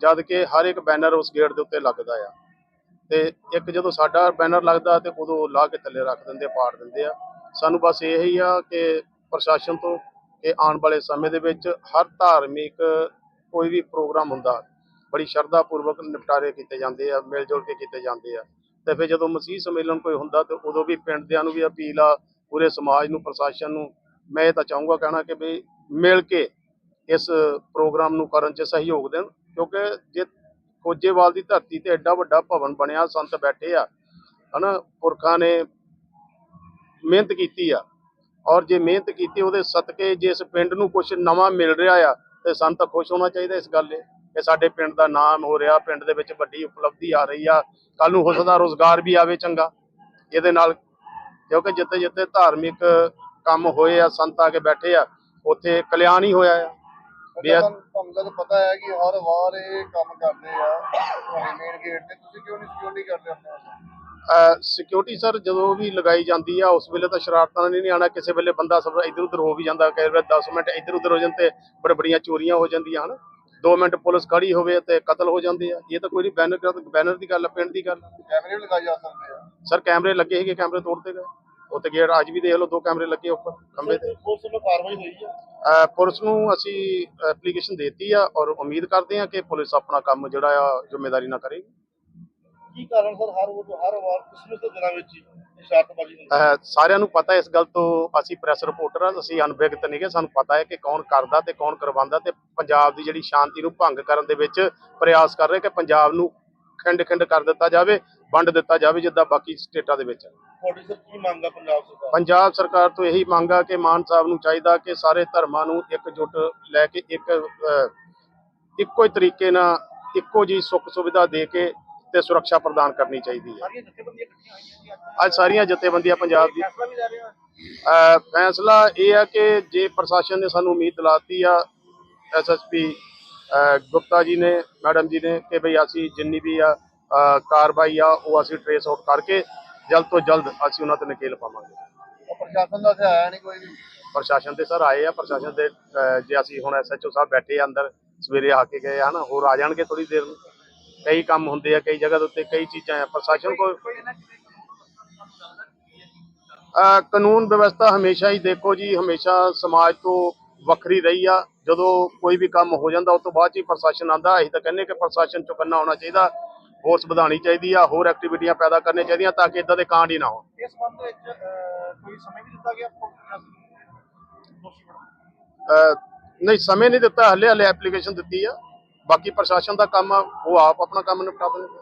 ਜਦ ਕਿ ਹਰ ਇੱਕ ਬੈਨਰ ਉਸ ਗੇਟ ਦੇ ਉੱਤੇ ਲੱਗਦਾ ਆ। ਤੇ ਇੱਕ ਜਦੋਂ ਸਾਡਾ ਬੈਨਰ ਲੱਗਦਾ ਤੇ ਉਦੋਂ ਲਾ ਕੇ ਥੱਲੇ ਰੱਖ ਦਿੰਦੇ ਆ, ਪਾੜ ਦਿੰਦੇ ਆ। ਸਾਨੂੰ ਬਸ ਇਹੀ ਆ ਕਿ ਪ੍ਰਸ਼ਾਸਨ ਤੋਂ ਕਿ ਆਉਣ ਵਾਲੇ ਸਮੇਂ ਦੇ ਵਿੱਚ ਹਰ ਧਾਰਮਿਕ ਕੋਈ ਵੀ ਪ੍ਰੋਗਰਾਮ ਹੁੰਦਾ, ਬੜੀ ਸ਼ਰਧਾ ਪੂਰਵਕ ਨਿਪਟਾਰੇ ਕੀਤੇ ਜਾਂਦੇ ਆ, ਮਿਲ ਜੁਲ ਕੇ ਕੀਤੇ ਜਾਂਦੇ ਆ। ਤੇ ਫਿਰ ਜਦੋਂ ਮਸੀਹ ਸੰਮੇਲਨ ਕੋਈ ਹੁੰਦਾ ਤੇ ਉਦੋਂ ਵੀ ਪਿੰਡ ਦਿਆਂ ਨੂੰ ਵੀ ਅਪੀਲ ਆ ਪੂਰੇ ਸਮਾਜ ਨੂੰ, ਪ੍ਰਸ਼ਾਸਨ ਨੂੰ, ਮੈਂ ਇਹ ਤਾਂ ਚਾਹੂੰਗਾ ਕਹਿਣਾ ਕਿ ਵੀ ਮਿਲ ਕੇ ਇਸ ਪ੍ਰੋਗਰਾਮ ਨੂੰ ਕਰਨ 'ਚ ਸਹਿਯੋਗ ਦੇਣ, ਕਿਉਂਕਿ ਜੇ ਖੋਜੇਵਾਲ ਦੀ ਧਰਤੀ ਤੇ ਐਡਾ ਵੱਡਾ ਭਵਨ ਬਣਿਆ, ਸੰਤ ਬੈਠੇ ਆ, ਹਨਾ, ਪੁਰਖਾਂ ਨੇ ਮਿਹਨਤ ਕੀਤੀ ਆ, ਔਰ ਜੇ ਮਿਹਨਤ ਕੀਤੀ ਉਹਦੇ ਸਦਕੇ ਜੇ ਇਸ ਪਿੰਡ ਨੂੰ ਕੁਝ ਨਵਾਂ ਮਿਲ ਰਿਹਾ ਆ, ਤੇ ਸਾਨੂੰ ਤਾਂ ਖੁਸ਼ ਹੋਣਾ ਚਾਹੀਦਾ ਇਸ ਗੱਲ 'ਤੇ ਕਿ ਸਾਡੇ ਪਿੰਡ ਦਾ ਨਾਮ ਹੋ ਰਿਹਾ, ਪਿੰਡ ਦੇ ਵਿੱਚ ਵੱਡੀ ਉਪਲਬਧੀ ਆ ਰਹੀ ਆ ਕੱਲ ਨੂੰ ਹੋ ਸਕਦਾ ਰੋਜ਼ਗਾਰ ਵੀ ਆਵੇ ਚੰਗਾ ਇਹਦੇ ਨਾਲ ਕਿਉਂਕਿ ਜਿੱਥੇ ਜਿੱਥੇ ਧਾਰਮਿਕ ਕੰਮ ਹੋਏ ਆ ਸੰਤ ਆ ਕੇ ਬੈਠੇ ਆ ਉੱਥੇ ਕਲਿਆਣ ਹੀ ਹੋਇਆ ਆ। ਤੁਹਾਨੂੰ ਤਾਂ ਪਤਾ ਹੈ ਕਿ ਹਰ ਵਾਰ ਇਹ ਕੰਮ ਕਰਦੇ ਆ ਮੇਨ ਗੇਟ ਤੇ। ਤੁਸੀਂ ਕਿਉਂ ਨਹੀਂ ਸਿਕਿਉਰਿਟੀ ਕਰਦੇ ਆਪਣੇ ਸਿਕਿਉਰਿਟੀ ਸਰ ਜਦੋਂ ਵੀ ਲਗਾਈ ਜਾਂਦੀ ਆ ਉਸ ਵੇਲੇ ਤਾਂ ਸ਼ਰਾਰਤਾਂ ਨਹੀਂ ਆਣਾ ਕਿਸੇ ਵੇਲੇ ਬੰਦਾ ਸਭ ਇੱਧਰ ਉੱਧਰ ਹੋ ਵੀ ਜਾਂਦਾ ਕਈ ਵਾਰ 10 ਮਿੰਟ ਇੱਧਰ ਉੱਧਰ ਹੋ ਜਾਂਦੇ ਬੜੇ ਬੜੀਆਂ ਚੋਰੀਆਂ ਹੋ ਜਾਂਦੀਆਂ ਹਨ। 2 ਮਿੰਟ ਪੁਲਿਸ ਖੜੀ ਹੋਵੇ ਤੇ ਕਤਲ ਹੋ ਜਾਂਦੇ ਆ। ਇਹ ਤਾਂ ਕੋਈ ਨਹੀਂ ਬੈਨਰ ਬੈਨਰ ਦੀ ਗੱਲ ਆ ਪਿੰਡ ਦੀ ਗੱਲ। ਕੈਮਰੇ ਵੀ ਲਗਾਏ ਜਾ ਸਕਦੇ ਆ। ਸਰ ਕੈਮਰੇ ਲੱਗੇ ਸੀਗੇ ਕੈਮਰੇ ਤੋੜਦੇ ਗਏ। ਉੱਤੇ ਗੇਟ ਅੱਜ ਵੀ ਦੇਖ ਲਓ ਦੋ ਕੈਮਰੇ ਲੱਗੇ ਉੱਪਰ ਖੰਭੇ ਤੇ। ਉਸ ਨੂੰ ਕਾਰਵਾਈ ਹੋਈ ਹੈ? ਪੁਲਿਸ ਨੂੰ ਅਸੀਂ ਐਪਲੀਕੇਸ਼ਨ ਦੇਤੀ ਆ ਔਰ ਉਮੀਦ ਕਰਦੇ ਆ ਕਿ ਪੁਲਿਸ ਆਪਣਾ ਕੰਮ ਜਿਹੜਾ ਆ ਜ਼ਿੰਮੇਵਾਰੀ ਨਾਲ ਕਰੇਗੀ। ਕੀ ਕਾਰਨ ਸਰ? ਹਰ ਹਰ ਵਾਰ ਕ੍ਰਿਸਮਸ ਦੇ ਦਿਨਾਂ ਵਿੱਚ ਹੀ ਹੈ। ਅਹ ਸਾਰਿਆਂ ਨੂੰ ਪਤਾ ਇਸ ਗੱਲ ਤੋਂ ਅਸੀਂ ਪ੍ਰੈਸ ਰਿਪੋਰਟਰ ਆ ਅਸੀਂ ਅਨਵਿਗਤ ਨਹੀਂਗੇ। ਸਾਨੂੰ ਪਤਾ ਹੈ ਕਿ ਕੌਣ ਕਰਦਾ ਤੇ ਕੌਣ ਕਰਵਾਉਂਦਾ ਤੇ ਪੰਜਾਬ ਦੀ ਜਿਹੜੀ ਸ਼ਾਂਤੀ ਨੂੰ ਭੰਗ ਕਰਨ ਦੇ ਵਿੱਚ ਪ੍ਰਯਾਸ ਕਰ ਰਹੇ ਕਿ ਪੰਜਾਬ ਨੂੰ ਖਿੰਡ ਖਿੰਡ ਕਰ ਦਿੱਤਾ ਜਾਵੇ। ਵੰਡ ਦਿੱਤਾ ਜਾਵੇ ਜਿੱਦਾਂ ਬਾਕੀ ਸਟੇਟਾਂ ਦੇ ਵਿੱਚ। ਤੁਹਾਡੀ ਸਰ ਕੀ ਮੰਗ ਆ ਪੰਜਾਬ ਸਰਕਾਰ ਪੰਜਾਬ ਸਰਕਾਰ ਤੋਂ ਇਹੀ ਮੰਗ ਆ ਕਿ ਮਾਨ ਸਾਹਿਬ ਨੂੰ ਚਾਹੀਦਾ ਕਿ ਸਾਰੇ ਧਰਮਾਂ ਨੂੰ ਇਕਜੁੱਟ ਲੈ ਕੇ ਇੱਕ ਇੱਕੋ ਹੀ ਤਰੀਕੇ ਨਾਲ ਇੱਕੋ ਜੀ ਸੁੱਖ ਸੁਵਿਧਾ ਦੇ ਕੇ ਤੇ ਸੁਰੱਖਿਆ ਪ੍ਰਦਾਨ ਕਰਨੀ ਚਾਹੀਦੀ ਹੈ ਅੱਜ? ਸਾਰੀਆਂ ਜਥੇਬੰਦੀਆਂ ਪੰਜਾਬ ਦੀ ਫੈਸਲਾ ਇਹ ਆ ਕਿ ਜੇ ਪ੍ਰਸ਼ਾਸਨ ਨੇ ਸਾਨੂੰ ਉਮੀਦ ਦਿਲਾਤੀ ਆ ਐਸਐਸਪੀ ਗੁਪਤਾ ਜੀ ਨੇ ਮੈਡਮ ਜੀ ਨੇ ਕਿ ਭਈ ਅਸੀਂ ਜਿੰਨੀ ਵੀ ਆ ਕਾਰਵਾਈ ਆ ਉਹ ਅਸੀਂ ਟ੍ਰੇਸ ਆਊਟ ਕਰਕੇ ਜਲਦ ਤੋਂ ਜਲਦ ਅਸੀਂ ਉਹਨਾਂ ਤੇ ਨਕੇਲ ਪਾਵਾਂਗੇ। ਪ੍ਰਸ਼ਾਸਨ ਦਾ ਆਇਆ ਨਹੀਂ ਕੋਈ ਵੀ? ਪ੍ਰਸ਼ਾਸਨ ਤੇ ਸਰ ਆਏ ਆ ਪ੍ਰਸ਼ਾਸਨ ਦੇ ਅਹ, ਜੇ ਅਸੀਂ ਹੁਣ ਐਸਐਚਓ ਸਾਹਿਬ ਬੈਠੇ ਆ ਅੰਦਰ ਸਵੇਰੇ ਆ ਕੇ ਗਏ ਆ ਨਾ ਹੋਰ ਆ ਜਾਣਗੇ ਥੋੜੀ ਦੇਰ ਨੂੰ। ਕਈ ਕੰਮ ਹੁੰਦੇ ਆ ਕਈ ਜਗ੍ਹਾ ਦੇ ਉੱਤੇ ਕਈ ਚੀਜ਼ਾਂ ਆ ਪ੍ਰਸ਼ਾਸਨ ਕੋਲ ਅਹ, ਕਾਨੂੰਨ ਵਿਵਸਥਾ ਹਮੇਸ਼ਾ ਹੀ ਦੇਖੋ ਜੀ ਹਮੇਸ਼ਾ ਸਮਾਜ ਤੋਂ ਵੱਖਰੀ ਰਹੀ ਆ। ਜਦੋਂ ਕੋਈ ਵੀ ਕੰਮ ਹੋ ਜਾਂਦਾ ਉਸ ਤੋਂ ਬਾਅਦ 'ਚ ਹੀ ਪ੍ਰਸ਼ਾਸਨ ਆਂਦਾ ਅਸੀਂ ਤਾਂ ਕਹਿੰਦੇ ਕਿ ਪ੍ਰਸ਼ਾਸਨ ਚੁਕੰਨਾ ਹੋਣਾ ਚਾਹੀਦਾ। ਫੋਰਸ ਵਧਾਉਣੀ ਚਾਹੀਦੀ ਆ ਹੋਰ ਐਕਟੀਵਿਟੀਆਂ ਪੈਦਾ ਕਰਨੀਆਂ ਚਾਹੀਦੀਆਂ ਤਾਂ ਕਿ ਇਦਾਂ ਦੇ ਕਾਂਡ ਹੀ ਨਾ ਹੋਣ। ਇਸ ਸੰਬੰਧ ਵਿੱਚ ਕੋਈ ਸਮੇਂ ਵੀ ਦਿੱਤਾ ਗਿਆ ਨਹੀਂ ਸਮੇਂ ਨਹੀਂ ਦਿੱਤਾ ਹਲੇ ਹਲੇ ਐਪਲੀਕੇਸ਼ਨ ਦਿੱਤੀ ਆ। ਬਾਕੀ ਪ੍ਰਸ਼ਾਸਨ ਦਾ ਕੰਮ ਆ ਉਹ ਆਪ ਆਪਣਾ ਕੰਮ ਨਿਪਟਾ ਦੇਣਗੇ